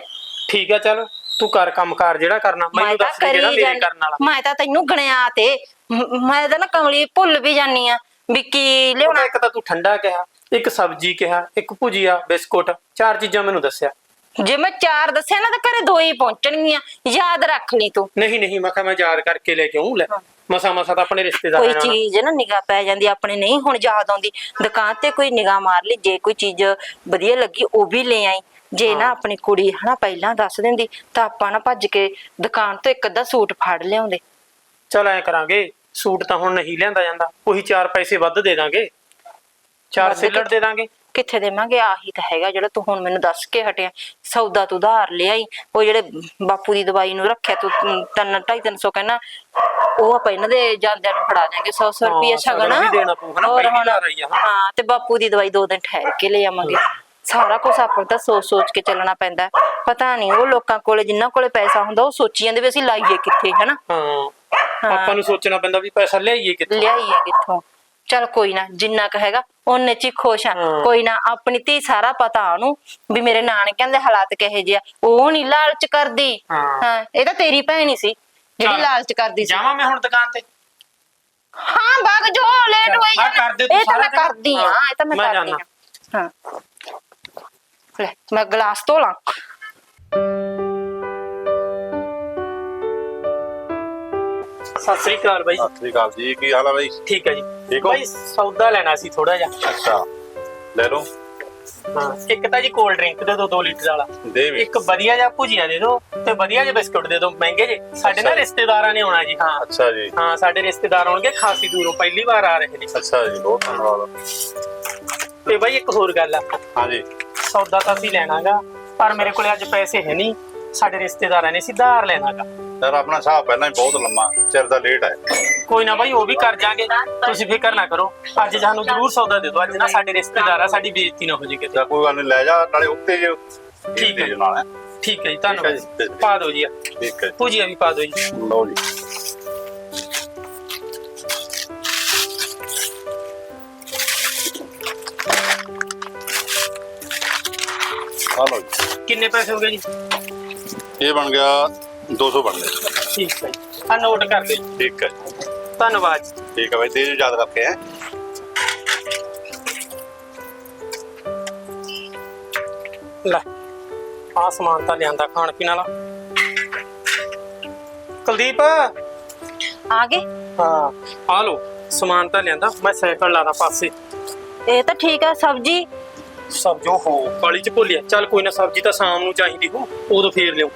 ਠੀਕ ਆ ਚੱਲ ਤੂੰ ਕਰ ਕੰਮਕਾਰ ਜਿਹੜਾ ਕਰਨਾ ਮੈਨੂੰ ਦੱਸ ਜਿਹੜਾ ਮੇਰੇ ਕਰਨ ਵਾਲਾ। ਮੈਂ ਤਾਂ ਤੈਨੂੰ ਗਣਿਆ ਤੇ ਮ- ਤਾਂ ਨਾ ਕਮਲੀ ਭੁੱਲ ਵੀ ਜਾਨੀ ਆ ਵੀ ਕੀ ਲਿਆਉਣਾ। ਇੱਕ ਤਾਂ ਤੂੰ ਠੰਡਾ ਕਿਹਾ ਇੱਕ ਸਬਜ਼ੀ ਕਿਹਾ ਇੱਕ ਭੁਜੀਆ ਬਿਸਕੁਟ ਚਾਰ ਚੀਜ਼ਾਂ ਮੈਨੂੰ ਦੱਸਿਆ। ਜੇ ਮੈਂ ਚਾਰ ਦੱਸਿਆ ਨਾ ਤਾਂ ਘਰੇ ਦੋ ਹੀ ਪਹੁੰਚਣਗੀਆਂ। ਯਾਦ ਰੱਖ ਲਈ ਤੂੰ। ਨਹੀਂ ਨਹੀਂ ਮੈਂ ਕਿਹਾ ਮੈਂ ਯਾਦ ਕਰਕੇ ਲੈ ਕੇ ਆਉਂ ਲੈ। ਮਸਾ ਮਸਾ ਤਾਂ ਆਪਣੇ ਰਿਸ਼ਤੇਦਾਰਾਂ ਕੋਈ ਨਾਲ। ਚੀਜ਼ ਨਾ ਨਿਗਾਹ ਪੈ ਜਾਂਦੀ ਆਪਣੇ ਨਹੀਂ ਹੁਣ ਯਾਦ ਆਉਂਦੀ। ਦੁਕਾਨ ਤੇ ਕੋਈ ਨਿਗਾਹ ਮਾਰ ਲਈ ਜੇ ਕੋਈ ਚੀਜ਼ ਵਧੀਆ ਲੱਗੀ ਉਹ ਵੀ ਲੈ ਆਈ। ਜੇ ਨਾ ਆਪਣੀ ਕੁੜੀ ਹਨਾ ਪਹਿਲਾਂ ਦੱਸ ਦਿੰਦੀ ਤਾਂ ਆਪਾਂ ਨਾ ਭੱਜ ਕੇ ਦੁਕਾਨ ਤੋਂ ਇੱਕ ਅੱਧਾ ਸੂਟ ਫੜ ਲਿਆਉਂਦੇ। ਚਲ ਐ ਕਰਾਂਗੇ ਸੂਟ ਤਾਂ ਹੁਣ ਨਹੀਂ ਲਿਆਂਦਾ ਜਾਂਦਾ ਉਹੀ ਚਾਰ ਪੈਸੇ ਵੱਧ ਦੇ ਦਾਂਗੇ। ਚਾਰ ਵੱਧ ਸਿਲੜ ਕਿੱਥੇ? ਦੇ ਦਾਂਗੇ। ਕਿੱਥੇ ਦੇਵਾਂਗੇ? ਆਹੀ ਤਾਂ ਹੈਗਾ ਜਿਹੜਾ ਤੂੰ ਹੁਣ ਮੈਨੂੰ ਦੱਸ ਕੇ ਹਟਿਆ। ਸੌਦਾ ਤੂੰ ਉਧਾਰ ਲਿਆਈ। ਉਹ ਜਿਹੜੇ ਬਾਪੂ ਦੀ ਦਵਾਈ ਨੂੰ ਰੱਖਿਆ ਤੂੰ ਤਿੰਨ- ਤਿੰਨ ਢਾਈ ਤਿੰਨ ਸੌ ਕਹਿਣਾ ਉਹ ਆਪਾਂ ਇਹਨਾਂ ਦੇ ਜਾਂਦਿਆਂ ਨੂੰ ਫੜਾ ਦਿਆਂਗੇ। 100 100 ਹਾਂ, ਰੁਪਏ ਸ਼ਗਨ। ਹੋਰ ਹੁਣ- ਹਾਂ। ਤੇ ਬਾਪੂ ਦੀ ਦਵਾਈ ਦੋ ਦਿਨ ਠਹਿਰ ਕੇ ਲੈ ਆਵਾਂਗੇ। ਸਾਰਾ ਕੁਝ ਆਪਾਂ ਤਾਂ ਸੋਚ ਸੋਚ ਕੇ ਚੱਲਣਾ ਪੈਂਦਾ। ਪਤਾ ਨਹੀਂ ਉਹ ਲੋਕਾਂ ਕੋਲੇ ਜਿਨ੍ਹਾਂ ਕੋਲੇ ਪੈਸਾ ਹੁੰਦਾ ਉਹ ਸੋਚੀ ਜਾਂਦੇ ਵੀ ਅਸੀਂ ਲਾਈਏ ਕਿੱਥੇ ਹਨਾ? ਹਾਂ। ਆਪਾਂ ਨੂੰ ਸੋਚਣਾ ਪੈਂਦਾ ਵੀ ਪੈਸਾ ਲਿਆਈਏ ਕਿੱਥੋਂ? ਲਿਆਈਏ ਕਿੱਥੋਂ? ਚਲ ਕੋਈ ਨਾ ਜਿੰਨਾ ਕ ਹੈਗਾ ਉਹਨੇ ਚ ਹੀ ਖੁਸ਼ ਆ। ਕੋਈ ਨਾ ਆਪਣੀ ਧੀ ਸਾਰਾ ਪਤਾ ਉਹਨੂੰ ਵੀ ਮੇਰੇ ਨਾਨਕਿਆਂ ਦੇ ਹਾਲਾਤ ਕਿਹੋ ਜਿਹੇ ਆ ਉਹ ਨਹੀਂ ਲਾਲਚ ਕਰਦੀ ਹਾਂ। ਹਾਂ ਇਹ ਤਾਂ ਤੇਰੀ ਭੈਣ ਹੀ ਸੀ ਜਿਹੜੀ ਚੱਲ। ਲਾਲਚ ਕਰਦੀ ਸੀ ਜਾਵਾਂ ਮੈਂ ਹੁਣ ਦੁਕਾਨ ਤੇ ਹਾਂ ਬਾਗ ਜੋ ਲੇਟ ਚੱਲ, ਹੋਈ। ਕਰ ਦੇ ਤੂੰ ਇਹ ਤਾਂ ਸਾਰਾ ਮੈਂ ਕੰਮ। ਕਰਦੀ ਆ ਇਹ ਤਾਂ ਮੈਂ ਮੈਂ ਕਰਦੀ ਜਾਨਾ। ਆ ਹਾਂ ਲੈ ਮੈਂ ਗਲਾਸ ਧੋ ਲਾਂ ਸਤਿ ਸ੍ਰੀ ਅਕਾਲ ਬਾਈ। ਸਤਿ ਸ੍ਰੀ ਅਕਾਲ ਜੀ ਕੀ ਹਾਲ ਹੈ ਬਾਈ? ਠੀਕ ਹੈ ਜੀ। ਠੀਕ ਹੋ? ਬਾਈ ਸੌਦਾ ਲੈਣਾ ਸੀ ਥੋੜਾ ਜਿਹਾ। ਅੱਛਾ ਲੈ ਲਓ। ਹਾਂ ਇੱਕ ਤਾਂ ਜੀ ਕੋਲਡ ਡਰਿੰਕ ਦੇ ਦਿਓ 2 ਲੀਟਰ ਵਾਲਾ। ਦੇ ਵੀ ਇੱਕ ਵਧੀਆ ਜਿਹਾ ਭੁਜੀਆ ਦੇ ਦਿਓ ਤੇ ਵਧੀਆ ਜਿਹਾ ਬਿਸਕੁਟ ਦੇ ਦਿਓ ਮਹਿੰਗੇ ਜੇ। ਸਾਡੇ ਨਾਲ। ਰਿਸ਼ਤੇਦਾਰਾਂ ਨੇ ਆਉਣਾ ਜੀ ਹਾਂ। ਅੱਛਾ ਜੀ। ਹਾਂ ਸਾਡੇ ਰਿਸ਼ਤੇਦਾਰ ਆਉਣਗੇ ਖਾਸੀ ਦੂਰੋਂ ਪਹਿਲੀ ਵਾਰ ਆ ਰਹੇ ਨੇ। ਅੱਛਾ ਜੀ ਬਹੁਤ ਧੰਨਵਾਦ। ਤੇ ਬਾਈ ਇੱਕ ਹੋਰ ਗੱਲ ਆ। ਹਾਂਜੀ। ਸੌਦਾ ਤਾਂ ਅਸੀਂ ਲੈਣਾਗਾ ਪਰ ਮੇਰੇ ਕੋਲੇ ਅੱਜ ਪੈਸੇ ਹੈ ਨਹੀਂ। ਸਾਡੇ ਰਿਸ਼ਤੇਦਾਰਾਂ ਨੇ ਸਿੱਧਾਰ ਲੈਣਾਗਾ ਯਾਰ ਆਪਣਾ ਹਿਸਾਬ ਪਹਿਲਾਂ ਹੀ ਬਹੁਤ ਲੰਮਾ ਚਿਰ ਦਾ ਲੇਟ ਹੈ। ਕੋਈ ਨਾ ਬਾਈ ਉਹ ਵੀ ਕਰ ਜਾਗੇ। ਤੁਸੀਂ ਫਿਕਰ ਨਾ ਕਰੋ। ਅੱਜ ਸਾਨੂੰ ਜ਼ਰੂਰ ਸੌਦਾ ਦੇ ਦਿਓ। ਅੱਜ ਨਾ ਸਾਡੇ ਰਿਸ਼ਤੇਦਾਰ ਆ ਸਾਡੀ ਬੇਇੱਜ਼ਤੀ ਨਾ ਹੋ ਜੇ ਕਿਤੇ। ਜਾਂ ਕੋਈ ਗੱਲ ਨਹੀਂ ਲੈ ਜਾ ਨਾਲੇ ਉੱਤੇ ਜੇ ਠੀਕ ਹੈ। ਜੀ। ਨਾਲ ਹੈ। ਠੀਕ ਹੈ ਜੀ ਧੰਨਵਾਦ। ਪਾ ਦਿਓ ਜੀ ਠੀਕ ਹੈ ਭੁਜੀਆ ਵੀ ਪਾ ਦਿਓ ਜੀ ਜੀ। ਲਓ ਜੀ। ਆ ਲਓ ਜੀ। ਕਿੰਨੇ ਪੈਸੇ ਹੋ ਗਏ ਜੀ? ਇਹ ਬਣ ਗਿਆ 200 ਬਣ ਗਿਆ। ਠੀਕ ਹੈ ਆ ਨੋਟ ਕਰ ਜੀ। ਠੀਕ ਹੈ ਜੀ। ਧੰਨਵਾਦ ਜੀ। ਠੀਕ ਹੈ ਬਾਈ ਤੇ ਯਾਦ ਕਰਕੇ ਹੈ। ਲੈ ਆ ਸਮਾਨ ਤਾਂ ਲਿਆਂਦਾ ਖਾਣ ਪੀਣ ਵਾਲਾ। ਕੁਲਦੀਪ। ਆ ਗਏ? ਹਾਂ ਆ ਲੋ ਸਮਾਨ ਤਾਂ ਲਿਆਂਦਾ ਮੈਂ ਸਾਈਕਲ ਲਾਦਾ ਪਾਸੇ। ਇਹ ਤਾਂ ਠੀਕ ਆ ਸਬਜੀ? ਸਭ ਜੋ ਹੋ ਕਾਲੀ ਚ ਭੁੱਲਿਆ ਚੱਲ ਕੋਈ ਨਾ ਸਬਜ਼ੀ ਤਾਂ ਸ਼ਾਮ ਨੂੰ ਚਾਹੀਦੀ ਹੋ ਉਦੋਂ ਫੇਰ ਲਿਓ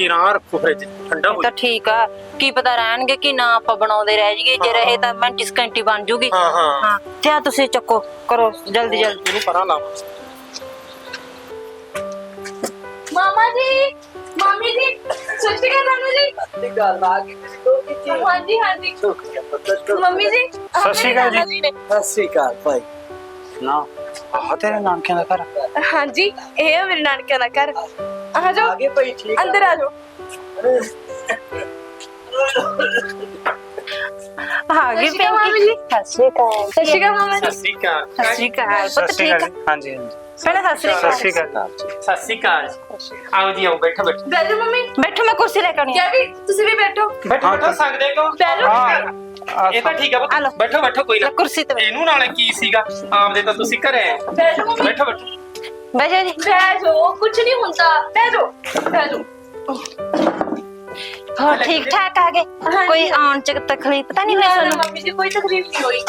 ਕਿ ਰਾਹ ਰੱਖੋ ਫ੍ਰਿਜ ਠੰਡਾ ਇਹ ਹੋ ਤਾਂ ਠੀਕ ਆ। ਕੀ ਪਤਾ ਰਹਿਣਗੇ ਕਿ ਨਾ ਆਪਾਂ ਬਣਾਉਂਦੇ ਰਹਿ ਜਾਈਏ ਜੇ ਰਹੇ ਤਾਂ ਮੈਂ ਡਿਸਕੰਟੀ ਬਣ ਜੂਗੀ। ਹਾਂ ਹਾਂ। ਹਾਂ ਤੇ ਆ ਤੁਸੀਂ ਚੱਕੋ ਕਰੋ ਜਲਦੀ ਜਲਦੀ। ਇਹਨੂੰ ਪਰਾਂ ਲਾਵਾਂ ਮਾਮਾ ਜੀ ਮਾਮੀ ਜੀ ਸਤਿ ਸ਼੍ਰੀ ਅਕਾਲ ਮਾਮੀ ਜੀ। ਦੀ ਗੱਲ ਆ ਗਈ ਤੇਰੀ ਦੋ ਕੀਤੀ ਹਾਂਜੀ ਹਾਂਜੀ। ਸ਼ੁਕਰੀਆ ਪੁੱਤਰ ਮੰਮੀ ਜੀ ਸਤਿ ਸ਼੍ਰੀ ਅਕਾਲ ਜੀ। ਜੀ ਨੇ। ਸਤਿ ਸ੍ਰੀ ਅਕਾਲ ਭਾਈ। ਨਾ ਆਹ ਤੇਰੇ ਨਾਨਕਿਆਂ ਦਾ ਘਰ? ਹਾਂਜੀ ਇਹ ਹੈ ਮੇਰੇ ਨਾਨਕਿਆਂ ਦਾ ਘਰ। ਆ ਜਾਓ। ਆਗੇ ਭਾਈ ਠੀਕ ਅੰਦਰ ਆ ਜਾਓ। ਆ ਗਈ ਸਤਿ ਸ਼੍ਰੀ ਅਕਾਲ ਮਾਮੀ ਜੀ। ਸਤਿ ਸ਼੍ਰੀ ਅਕਾਲ। ਸਤਿ ਸ਼੍ਰੀ ਅਕਾਲ ਮਾਮਾ। ਸਤਿ ਜੀ ਸ੍ਰੀ ਅਕਾਲ। ਸਤਿ ਸ਼੍ਰੀ ਅਕਾਲ। ਪੁੱਤ ਠੀਕ ਆ? ਹਾਂਜੀ ਹਾਂਜੀ। ਪਹਿਲਾਂ ਸਤਿ ਸ਼੍ਰੀ ਸਤਿ ਅਕਾਲ ਸ਼੍ਰੀ ਅਕਾਲ ਸਤਿ ਸ਼੍ਰੀ ਅਕਾਲ। ਆਓ ਜੀ ਆਓ ਬੈਠੋ ਬੈਠੋ। ਬੈਠੋ ਮੰਮੀ। ਬੈਠੋ ਮੈਂ ਕੁਰਸੀ ਲੈ ਕੇ ਆਉਣੀ ਆ। ਜੈ ਵੀ ਤੁਸੀਂ ਵੀ ਬੈਠੋ। ਬੈਠੋ ਬੈਠੋ ਸਕਦੇ ਕੋ ਬੈਠੋ ਹਾਂ। ਇਹ ਤਾਂ ਠੀਕ ਆ ਆ ਲਓ। ਪੁੱਤ ਬੈਠੋ ਬੈਠੋ ਕੋਈ ਲੈ ਨਾ ਕੁਰਸੀ ਤੇ ਬੈਠੋ। ਇਹਨੂੰ ਨਾਲੇ ਕੀ ਸੀਗਾ? ਆਪਦੇ ਤਾਂ ਤੁਸੀਂ ਘਰੇ ਆਏ ਬੈਠੋ ਮੰਮੀ। ਬੈਠੋ ਬੈਠੋ। ਬਹਿ ਜਾ ਜੀ ਬਹਿ ਜਾਓ ਕੁਝ ਨਹੀਂ ਹੁੰਦਾ ਬਹਿ ਜਾਓ ਬਹਿ ਜਾਓ। ਹੋਰ ਠੀਕ ਠਾਕ ਆ ਗਏ। ਕੋਈ ਆਉਣ ਚ ਤਕਲੀਫ ਤਾਂ ਨਹੀਂ ਹੋਈ ਨਾ, ਨਾ, ਤੁਹਾਨੂੰ ਮੰਮੀ ਜੀ ਕੋਈ ਤਕਲੀਫ ਨਹੀਂ ਹੋਈ।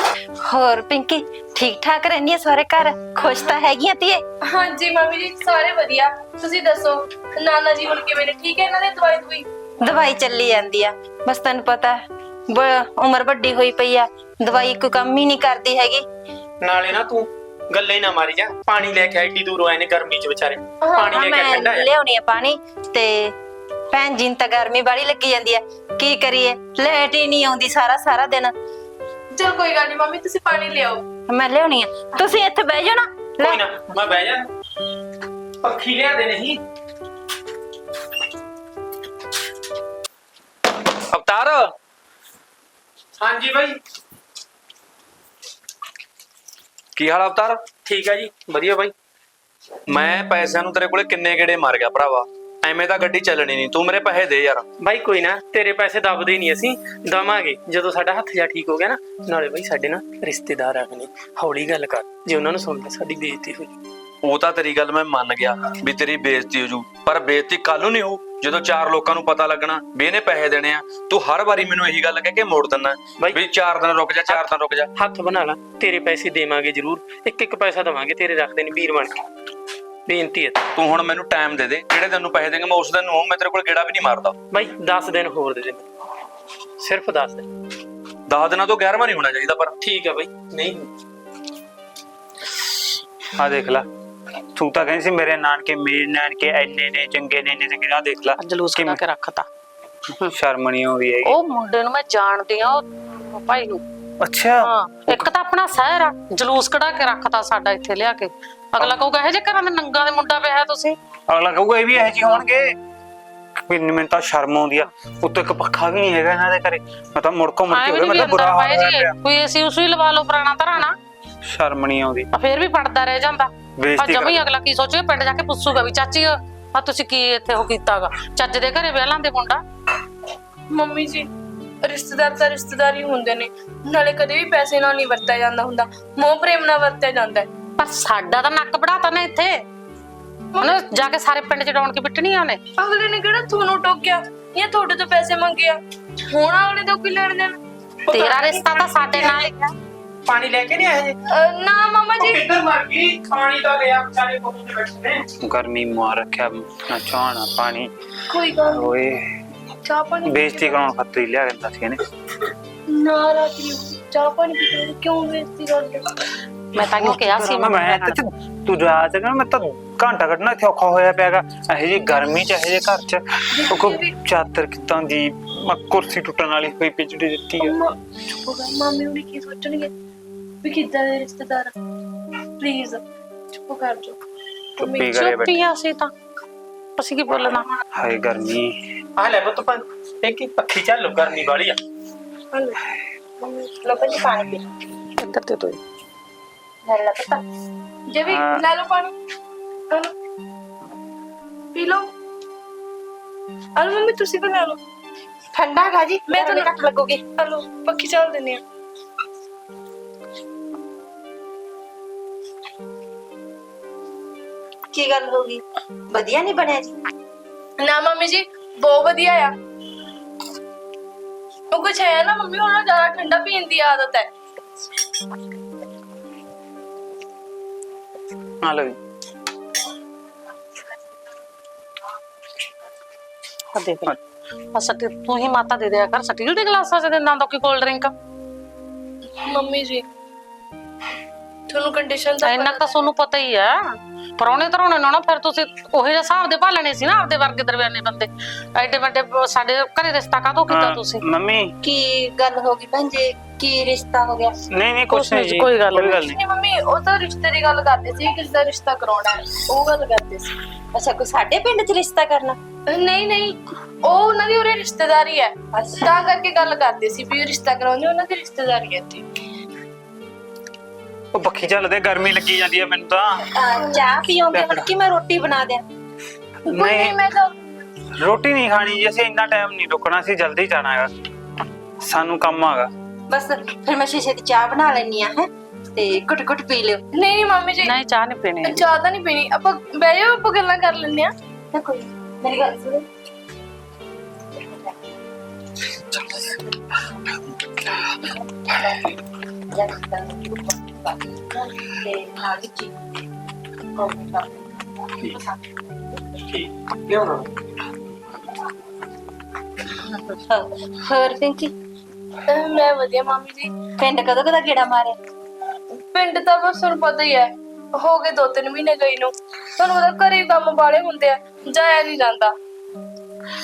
ਹੋਰ ਪਿੰਕੀ ਠੀਕ ਠਾਕ ਰਹਿੰਦੀ ਆ ਸਾਰੇ ਘਰ? ਖੁਸ਼ ਤਾਂ ਹੈਗੀਆਂ ਧੀਏ? ਹਾਂਜੀ ਮੰਮੀ ਜੀ ਸਾਰੇ ਵਧੀਆ। ਤੁਸੀਂ ਦੱਸੋ ਨਾਨਾ ਜੀ ਹੁਣ ਕਿਵੇਂ ਨੇ? ਠੀਕ ਹੈ ਇਹਨਾਂ ਦੇ ਦਵਾਈ ਦਵਾਈ? ਦਵਾਈ ਚੱਲੀ ਜਾਂਦੀ ਆ। ਬਸ ਤੈਨੂੰ ਪਤਾ ਬ- ਉਮਰ ਵੱਡੀ ਹੋਈ ਪਈ ਆ। ਦਵਾਈ ਕੋਈ ਕੰਮ ਹੀ ਨਹੀਂ ਕਰਦੀ ਹੈਗੀ। ਨਾਲੇ ਨਾ ਤੂੰ ਗੱਲੇ ਨਾ ਮਾਰੀ ਜਾ ਪਾਣੀ ਲੈ ਕੇ ਆਈ ਏਡੀ ਦੂਰੋਂ ਆਏ ਨੇ ਗਰਮੀ ਚ ਵਿਚਾਰੇ। ਪਾਣੀ ਹਾਂ ਲੈ ਕੇ ਠੰਡਾ ਹੈ ਲਿਆਉਣੀ ਆ ਪਾਣੀ ਤੇ ਭੈਣ ਜੀ ਨੂੰ ਤਾਂ ਗਰਮੀ ਬਾੜੀ ਲੱਗੀ ਜਾਂਦੀ ਆ। ਕੀ ਕਰੀਏ? ਲਾਈਟ ਹੀ ਨਹੀਂ ਆਉਂਦੀ ਸਾਰਾ ਸਾਰਾ ਦਿਨ। ਚਲ ਕੋਈ ਗੱਲ ਨਹੀਂ ਮੰਮੀ ਤੁਸੀਂ ਪਾਣੀ ਲਿਆਓ। ਮੈਂ ਲਿਆਉਣੀ ਆ। ਤੁਸੀਂ ਇੱਥੇ ਬਹਿ ਜਾਓ ਨਾ। ਕੋਈ ਨਾ ਮੈਂ ਬਹਿ ਜਾ। ਪੱਖੀ ਲਿਆ ਦੇ ਨਹੀਂ। ਅਵਤਾਰ। ਹਾਂਜੀ ਬਾਈ। ਕੀ ਹਾਲ ਆ ਅਵਤਾਰ? ਠੀਕ ਹੈ ਜੀ। ਵਧੀਆ ਬਾਈ। ਮੈਂ ਪੈਸਿਆਂ ਨੂੰ ਤੇਰੇ ਕੋਲੇ ਕਿੰਨੇ ਗੇੜੇ ਮਾਰ ਗਿਆ ਭਰਾਵਾ। ਐਵੇਂ ਤਾਂ ਗੱਡੀ ਚੱਲਣੀ ਨਹੀਂ। ਤੂੰ ਮੇਰੇ ਪੈਸੇ ਦੇ ਯਾਰ। ਬਾਈ ਕੋਈ ਨਾ ਤੇਰੇ ਪੈਸੇ ਦੱਬਦੇ ਨਹੀਂ ਅਸੀਂ। ਦਵਾਂਗੇ। ਜਦੋਂ ਸਾਡਾ ਹੱਥ ਜਾ ਠੀਕ ਹੋ ਗਿਆ ਨਾ ਨਾਲੇ ਬਾਈ ਸਾਡੇ ਨਾ ਰਿਸ਼ਤੇਦਾਰ ਆ ਗਏ ਨੇ। ਹੌਲੀ ਗੱਲ ਕਰ। ਜੇ ਉਹਨਾਂ ਨੂੰ ਸੁਣ ਸਾਡੀ ਬੇਇੱਜ਼ਤੀ ਹੋ ਜੂ ਉਹ ਤਾਂ ਤੇਰੀ ਗੱਲ ਮੈਂ ਮੰਨ ਗਿਆ ਵੀ ਤੇਰੀ ਬੇਇੱਜ਼ਤੀ ਹੋ ਜੂ। ਪਰ ਬੇਇੱਜ਼ਤੀ ਕੱਲ ਨੂੰ ਨਹੀਂ ਹੋਊ। ਜਦੋਂ ਚਾਰ ਲੋਕਾਂ ਨੂੰ ਪਤਾ ਲੱਗਣਾ ਵੀ ਇਹਨੇ ਪੈਸੇ ਦੇਣੇ ਆ ਤੂੰ ਹਰ ਵਾਰੀ ਮੈਨੂੰ ਇਹੀ ਗੱਲ ਕਹਿ ਕੇ ਮੋੜ ਦਿੰਦਾ ਬਾਈ- ਵੀ ਚਾਰ ਦਿਨ ਰੁਕ ਜਾ ਚਾਰ ਦਿਨ ਰੁਕ ਜਾ। ਹੱਥ ਬਣਾ ਲਾ ਤੇਰੇ ਪੈਸੇ ਦੇਵਾਂਗੇ ਜ਼ਰੂਰ ਇੱਕ ਇੱਕ ਪੈਸਾ ਦਵਾਂਗੇ ਤੇਰੇ ਰੱਖਦੇ ਨੇ ਵੀਰ ਬਣ ਕੇ। ਬੇਨਤੀ ਹੈ ਤੂੰ ਹੁਣ ਮੈਨੂੰ ਟਾਈਮ ਦੇ ਦੇ ਜਿਹੜੇ ਦਿਨ ਨੂੰ ਪੈਸੇ ਦੇਂਗਾ ਮੈਂ ਉਸ ਦਿਨ ਨੂੰ ਮੈਂ ਤੇਰੇ ਕੋਲ ਗੇੜਾ ਵੀ ਨਹੀਂ ਮਾਰਦਾ। ਬਾਈ 10 ਦਿਨ ਹੋਰ ਦੇ ਦੇ। ਮੈਨੂੰ ਸਿਰਫ 10 ਦਿਨ। 10 ਦਿਨਾਂ ਤੋਂ 11ਵਾਂ ਨਹੀਂ ਹੋਣਾ ਚਾਹੀਦਾ ਪਰ। ਠੀਕ ਹੈ ਬਾਈ ਨਹੀਂ। ਆ ਦੇਖ ਲੈ। ਤੂੰ ਤਾਂ ਕਹਿੰਦੀ ਸੀ ਮੇਰੇ ਨਾਨਕੇ ਮੇਰੇ ਨਾਨਕੇ ਐਨੇ ਨੇ ਚੰਗੇ ਨੇ ਇੰਨੇ ਚੰਗੇ ਆ ਦੇਖ ਲੈ ਜਲੂਸ ਕਢਾ ਕੇ ਰੱਖਤਾ। ਸ਼ਰਮ ਨਹੀਂ ਆਉਂਦੀ ਹੈਗੀ। ਉਹ ਮੁੰਡੇ ਨੂੰ ਮੈਂ ਜਾਣਦੀ ਆ ਉਹ ਭਾਈ ਨੂੰ। ਅੱਛਾ। ਇੱਕ ਤਾਂ ਆਪਣਾ ਸ਼ਹਿਰ ਆ ਜਲੂਸ ਕਢਾ ਕੇ ਰੱਖਤਾ ਸਾਡਾ ਇੱਥੇ ਲਿਆ ਕੇ। ਅਗਲਾ ਕਹੂਗਾ ਇਹ ਜੇ ਘਰਾਂ ਦੇ ਨੰਗਾ ਦੇ ਮੁੰਡਾ ਪਿਆ ਤੁਸੀਂ? ਅਗਲਾ ਕਹੂਗਾ ਇਹ ਵੀ ਇਹੋ ਜਿਹੇ ਹੋਣਗੇ। ਵੀ ਮੈਨੂੰ ਤਾਂ ਸ਼ਰਮ ਆਉਂਦੀ ਆ। ਉੱਤੇ ਇੱਕ ਪੱਖਾ ਵੀ ਨਹੀਂ ਹੈਗਾ ਇਹਨਾਂ ਦੇ ਘਰੇ। ਮੈਂ ਤਾਂ ਮੁੜਕੋ ਮੁੜ ਕੇ ਮੈਂ ਤਾਂ ਬੁਰਾ ਹਾਲ ਹੋਇਆ ਜੀ ਕੋਈ ਅਸੀਂ ਉਸੂ ਹੀ ਲਵਾ ਲਓ ਪੁਰਾਣਾ ਧਰਾਣਾ ਸ਼ਰਮ ਨਹੀਂ ਆਉਂਦੀ। ਫੇਰ ਵੀ ਪੜਦਾ ਰਹਿ ਜਾਂਦਾ। ਆ ਬੇਇੱਜ਼ਤੀ ਜਮੀ ਕਰ। ਅਗਲਾ ਕੀ ਸੋਚੇ ਪਿੰਡ ਜਾ ਕੇ ਪੁੱਛੂਗਾ ਵੀ ਚਾਚੀ ਆ ਤੁਸੀਂ ਕੀ ਇੱਥੇ ਉਹ ਕੀਤਾਗਾ? ਚੱਜ ਦੇ ਘਰੇ ਵਿਆਹ ਲਾਂਦੇ ਮੁੰਡਾ? ਮੰਮੀ ਜੀ ਰਿਸ਼ਤੇਦਾਰ ਤਾਂ ਰਿਸ਼ਤੇਦਾਰ ਹੀ ਹੁੰਦੇ ਨੇ। ਨਾਲੇ ਕਦੇ ਵੀ ਪੈਸੇ ਨਾਲ ਨਹੀਂ ਵਰਤਿਆ ਜਾਂਦਾ ਹੁੰਦਾ। ਮੋਹ ਪ੍ਰੇਮ ਨਾਲ ਵਰਤਿਆ ਜਾਂਦਾ ਹੈ। ਪਰ ਸਾਡਾ ਤਾਂ ਨੱਕ ਵੜਾਤਾ ਨਾ ਇੱਥੇ। ਉਹਨੇ ਜਾ। ਕੇ ਸਾਰੇ ਪਿੰਡ ਚ ਡਾਉਣ ਕੇ ਪਿੱਟਣੀਆਂ ਨੇ ਅਗਲੇ ਨੇ ਕਿਹੜਾ ਤੁਹਾਨੂੰ ਟੋਕਿਆ? ਜਾਂ ਤੁਹਾਡੇ ਤੋਂ ਪੈਸੇ ਮੰਗੇ ਆ ਹੁਣ ਵਾਲੇ ਤੋਂ ਕੀ ਲੈਣ ਦੇਣ? ਤੇਰਾ ਰਿਸ਼ਤਾ ਤਾਂ ਸਾਡੇ ਨਾਲ ਪਾਣੀ ਲੈ ਕੇ ਨਹੀਂ ਆਏ ਜੀ ਅਹ, ਨਾ ਮਾਮਾ ਉਹ ਜੀ ਕਿੱਧਰ ਮਰ ਗਈ? ਪਾਣੀ ਤਾਂ ਲਿਆ ਵਿਚਾਰੇ ਕੋਲ ਤੇ ਬੈਠੇ ਨੇ। ਗਰਮੀ ਮਾਰ ਰੱਖਿਆ ਨਾ ਚਾਹਣਾ ਪਾਣੀ। ਕੋਈ ਗੱਲ ਨੀ। ਓਏ ਚਾਹ ਪਾਣੀ ਬੇਇੱਜ਼ਤੀ ਕਰਾਉਣ ਖਾਤਰ ਹੀ ਲਿਆ ਦਿੰਦਾ ਸੀ ਇਹਨੇ। ਨਾ ਰਾਤੀ ਚਾਹ ਪਾਣੀ ਪੀਤੇ ਕਿਉਂ ਬੇਇੱਜ਼ਤੀ ਕਰਦੇ? ਮੈਂ ਤਾਂ ਕਿਉਂ ਕਿਹਾ ਸੀ ਮੈਂ ਤੇ ਤੂੰ ਜਾ ਤੇ ਮੈਂ ਤਾਂ ਘੰਟਾ ਕੱਢਣਾ ਇੱਥੇ ਔਖਾ ਹੋਇਆ ਪਿਆਗਾ ਇਹ ਜੀ ਗਰਮੀ ਚ ਇਹ ਜੇ ਘਰ ਚ। ਉਹ ਕੋ ਚਾਦਰ ਕਿਦਾਂ ਦੀ ਮੈਂ ਕੁਰਸੀ ਟੁੱਟਣ ਵਾਲੀ ਹੋਈ ਪਿਛੜੀ ਦਿੱਤੀ ਆ। ਮੰਮਾ ਚੁੱਪ ਕਰ ਮਾਮੇ ਉਹਨੇ ਕੀ ਸੋਚਣਗੇ? ਵੀ ਕਿੱਦਾਂ ਦੇ ਰਿਸ਼ਤੇਦਾਰ ਪਲੀਜ਼ ਚੁੱਪ ਕਰ ਜਾ ਚੁੱਪੀ ਕਰੇ ਬੈਠੀ ਚੁੱਪੀਆਂ ਸੀ ਤਾਂ ਅਸੀਂ ਕੀ ਬੋਲਣਾ ਹਾਏ ਗਰਮੀ ਆ ਲੈ ਪੁੱਤ ਪਾਣੀ ਇਹ ਕੀ ਪੱਖੀ ਚੱਲ ਗਰਮੀ ਵਾਲੀ ਆ ਲੋ ਪੰਜੀ ਪਾਣੀ ਪੀ ਇੱਧਰ ਤੇ ਤੋਈ ਲੈ ਲੈ ਪਤਾ ਜੇ ਵੀ ਹਾਂ। ਲੈ ਲਓ ਪਾਣੀ ਲੈ ਲਓ। ਪੀ ਲਓ ਅਲ ਮੰਮੀ ਤੁਸੀਂ ਵੀ ਲੈ ਲਓ ਠੰਡਾ ਗਾ ਜੀ ਮੈਂ ਮੈਂ ਤੁਹਾਨੂੰ- ਤੁਹਾਨੂੰ ਕੱਟ ਲੱਗੂਗੀ ਹਲੋ ਪੱਖੀ ਕੀ ਗੱਲ ਹੋ ਗਈ ਵਧੀਆ ਨਹੀਂ ਬਣਿਆ ਜੀ ਨਾ ਮੰਮੀ ਜੀ ਬਹੁਤ ਵਧੀਆ ਆ ਉਹ ਕੁਛ ਹੈ ਨਾ ਮੰਮੀ ਉਹਨਾਂ ਜ਼ਿਆਦਾ ਠੰਡਾ ਪੀਣ ਦੀ ਆਦਤ ਹੈ ਆ ਲਓ ਜੀ। ਆ ਦੇਖ ਲੈ ਆ ਸੱਟੀ ਤੂੰ ਹੀ ਮਾਤਾ ਦੇ ਦਿਆ ਕਰ ਸਟੀਲ ਦੇ ਗਲਾਸਾਂ ਚ ਦਿੰਦਾ ਤਾਂ ਕੀ ਕੋਲਡ ਡਰਿੰਕ ਮੰਮੀ ਜੀ ਤੁਹਾਨੂੰ ਕੰਡੀਸ਼ਨ ਦਾ ਇੰਨਾ ਕੁ ਤਾਂ ਤੁਹਾਨੂੰ ਪਤਾ ਹੀ ਆ। ਪਰੌਣੇ ਧਰੋਣੇ ਨਾ ਨਾ ਫਿਰ ਤੁਸੀਂ ਉਹੇ ਜਿਹਾ ਹਿਸਾਬ ਦੇ ਭਾਲਣੇ ਸੀ ਨਾ ਆਪਦੇ ਵਰਗੇ ਦਰਮਿਆਨੇ ਬੰਦੇ। ਐਡੇ ਵੱਡੇ ਸਾਡੇ ਘਰੇ ਰਿਸ਼ਤਾ ਕਾਹਤੋਂ ਕੀਤਾ ਤੁਸੀਂ? ਮੰਮੀ। ਕੀ ਗੱਲ ਹੋ ਗਈ ਭੈਣ ਜੀ? ਕੀ ਰਿਸ਼ਤਾ ਹੋ ਗਿਆ? ਨਹੀਂ ਨਹੀਂ ਕੁਛ ਨਹੀਂ ਜੀ ਕੋਈ ਗੱਲ ਨਹੀਂ। ਗੱਲ ਨਹੀਂ। ਮੰਮੀ ਉਹ ਤਾਂ ਰਿਸ਼ਤੇ ਦੀ ਗੱਲ ਕਰਦੇ ਸੀ ਕਿਸ ਦਾ ਰਿਸ਼ਤਾ ਕਰਾਉਣਾ ਹੈ ਉਹ ਗੱਲ ਕਰਦੇ ਸੀ। ਅੱਛਾ ਕੋਈ ਸਾਡੇ ਪਿੰਡ 'ਚ ਰਿਸ਼ਤਾ ਕਰਨਾ? ਨਹੀਂ ਨਹੀਂ ਉਹ ਉਹਨਾਂ ਦੀ ਉਰੇ ਰਿਸ਼ਤੇਦਾਰੀ ਹੈ। ਤਾਂ ਕਰਕੇ ਗੱਲ ਕਰਦੇ ਸੀ ਵੀ ਰਿਸ਼ਤਾ ਕਰਾਉਂਦੇ ਉਹਨਾਂ ਦੀ ਰਿਸ਼ਤੇਦਾਰੀ ਹੈ ਇੱਥੇ। ਉਹ ਪੱਖੀ ਚੱਲਦੇ ਗਰਮੀ ਲੱਗੀ ਜਾਂਦੀ ਹੈ ਮੈਨੂੰ ਤਾਂ। ਅਹ, ਚਾਹ ਪੀਓਗੇ? ਹੁਣ ਕਿ ਮੈਂ ਰੋਟੀ ਬਣਾ ਦਿਆਂ? ਕੋਈ ਨਹੀਂ। ਨਹੀਂ ਮੈਂ ਤਾਂ ਰੋਟੀ ਨਹੀਂ ਖਾਣੀ ਜੀ ਅਸੀਂ ਇੰਨਾ ਟਾਈਮ ਨਹੀਂ ਰੁਕਣਾ ਸੀ ਜਲਦੀ ਜਾਣਾ ਹੈਗਾ। ਸਾਨੂੰ ਕੰਮ ਆਗਾ ਬਸ ਫਿਰ ਮੈਂ ਸ਼ੀਸ਼ੇ ਦੀ ਚਾਹ ਬਣਾ ਲੈਣੀ ਆ ਹੈ? ਤੇ ਘੁੱਟ ਘੁੱਟ ਪੀ ਲਿਓ। ਨਹੀਂ ਨਹੀਂ ਮਾਮੀ ਜੀ। ਨਹੀਂ ਚਾਹ ਨਹੀਂ ਪੀਣੀ। ਚਾਹ ਤਾਂ ਨਹੀਂ ਪੀਣੀ। ਆਪਾਂ ਬਹਿ ਜਾਓ ਆਪਾਂ ਗੱਲਾਂ ਕਰ ਲੈਂਦੇ ਆ ਨਾ ਕੋਈ ਮੇਰੀ ਗੱਲ ਸੁਣੋ। ਤੇ ਨਾਲ ਵਿੱਚ ਲਿਆਉਣਾ ਹੋਰ ਪਿੰਕੀ? ਅਹ ਮੈਂ ਵਧੀਆ ਮਾਮੀ ਜੀ। ਪਿੰਡ ਕਦੋਂ ਕਦਾ ਗੇੜਾ ਮਾਰਿਆ? ਪਿੰਡ ਤਾਂ ਬਸ ਤੁਹਾਨੂੰ ਪਤਾ ਹੀ ਹੈ ਹੋ ਗਏ ਦੋ ਤਿੰਨ ਮਹੀਨੇ ਗਈ ਨੂੰ। ਤੁਹਾਨੂੰ ਪਤਾ ਘਰੇ ਕੰਮ ਵਾਲੇ ਹੁੰਦੇ ਆ ਜਾਇਆ ਨਹੀਂ ਜਾਂਦਾ।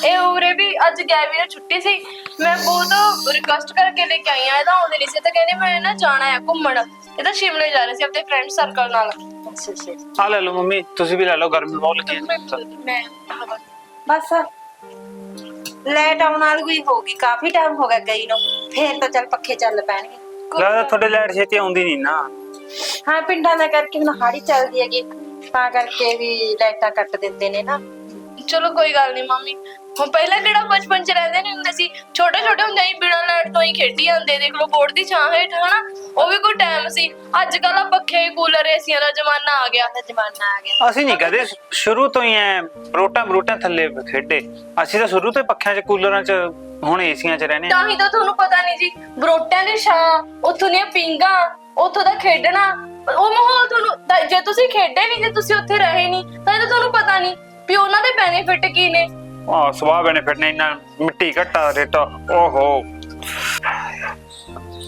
ਇਹ ਉਰੇ ਵੀ ਅੱਜ ਗਏ ਵੀ ਨਾ ਛੁੱਟੀ ਸੀ। ਮੈਂ ਬਹੁਤ ਰਿਕੁਐਸਟ ਕਰਕੇ ਲੈ ਕੇ ਆਈ ਆ ਇਹਦਾ ਆਉਂਦੇ ਨਹੀਂ ਸੀ ਤਾਂ ਕਹਿੰਦੇ ਮੈਂ ਨਾ ਜਾਣਾ ਹੈ ਘੁੰਮਣ। ਇਹ ਤਾਂ ਸ਼ਿਮਲੇ ਜਾ ਰਹੇ ਸੀ ਆਪਣੇ ਫਰੈਂਡ ਸਰਕਲ ਨਾਲ। ਅੱਛਾ ਅੱਛਾ। ਆ ਲੈ ਲਓ ਮੰਮੀ ਤੁਸੀਂ ਵੀ ਲੈ ਲਓ ਗਰਮੀ ਬਹੁਤ ਲੱਗੀ ਹੈ। ਮੈਂ ਬਸ। ਲੈਟ ਆਉਣ ਵਾਲੀ ਹੋਈ ਹੋਗੀ ਕਾਫੀ ਟਾਈਮ ਹੋ ਗਿਆ ਗਈ ਨੂੰ। ਫੇਰ ਤਾਂ ਚੱਲ ਪੱਖੇ ਚੱਲ ਪੈਣਗੇ। ਲੱਗਦਾ ਤੁਹਾਡੇ ਲਾਈਟ ਛੇਤੀ ਆਉਂਦੀ ਨਹੀਂ ਨਾ। ਹਾਂ ਪਿੰਡਾਂ ਦਾ ਕਰਕੇ ਹੁਣ ਹਾੜੀ ਚੱਲਦੀ ਹੈਗੀ। ਤਾਂ ਕਰਕੇ ਵੀ ਲਾਈਟਾਂ ਕੱਟ ਦਿੰਦੇ ਨੇ ਨਾ। ਚਲੋ ਕੋਈ ਗੱਲ ਨਹੀਂ ਮੰਮੀ। ਹੁਣ ਪਹਿਲਾਂ ਕਿਹੜਾ ਬਚਪਨ ਚ ਰਹਿੰਦੇ ਨਹੀਂ ਹੁੰਦੇ ਸੀ? ਛੋਟੇ ਛੋਟੇ ਹੁੰਦੇ ਹੀ ਬਿਨਾਂ ਲਾਈਟ ਤੋਂ ਹੀ ਖੇਡੀ ਜਾਂਦੇ ਦੇਖ ਲਓ ਬੋਰਡ ਦੀ ਛਾਂ ਹੇਠ ਹਨਾ? ਉਹ ਵੀ ਕੋਈ ਟਾਈਮ ਸੀ। ਅੱਜ ਕੱਲ ਪੱਖੇ ਕੂਲਰ ਏਸੀਆਂ ਦਾ ਜ਼ਮਾਨਾ ਆ ਗਿਆ। ਦਾ ਜ਼ਮਾਨਾ ਆ ਗਿਆ। ਅਸੀਂ ਨਹੀਂ ਕਦੇ ਸ਼ੁਰੂ ਤੋਂ ਹੀ ਐ ਰੋਟਾਂ ਬਰੋਟਾਂ ਥੱਲੇ ਖੇਡੇ। ਅਸੀਂ ਤਾਂ ਸ਼ੁਰੂ ਤੋਂ ਹੀ ਪੱਖਿਆਂ 'ਚ ਕੂਲਰਾਂ 'ਚ ਹੁਣ ਏਸੀਆਂ 'ਚ ਰਹਿੰਦੇ ਹਾਂ ਤਾਂ ਹੀ ਤਾਂ ਤੁਹਾਨੂੰ ਪਤਾ ਨਹੀਂ ਜੀ ਬਰੋਟਿਆਂ ਦੀ ਛਾਂ ਉੱਥੋਂ ਦੀਆਂ ਪਿੰਗਾ ਉੱਥੋਂ ਦਾ ਖੇਡਣਾ ਉਹ ਮਾਹੌਲ ਤੁਹਾਨੂੰ ਤਾਂ ਜੇ ਤੁਸੀਂ ਖੇਡੇ ਨਹੀਂ ਜੇ ਤੁਸੀਂ ਉੱਥੇ ਰਹੇ ਨਹੀਂ ਤਾਂ ਇਹ ਤਾਂ ਤੁਹਾਨੂੰ ਪਤਾ ਨਹੀਂ ਵੀ ਉਹਨਾਂ ਦੇ ਬੈਨੀਫਿਟ ਕੀ ਨੇ? ਆ ਸਵਾਹ ਬੈਨੀਫਿਟ ਨੇ, ਇੰਨਾ ਮਿੱਟੀ ਘਟਾ ਰੇਟਾ ਓਹੋ।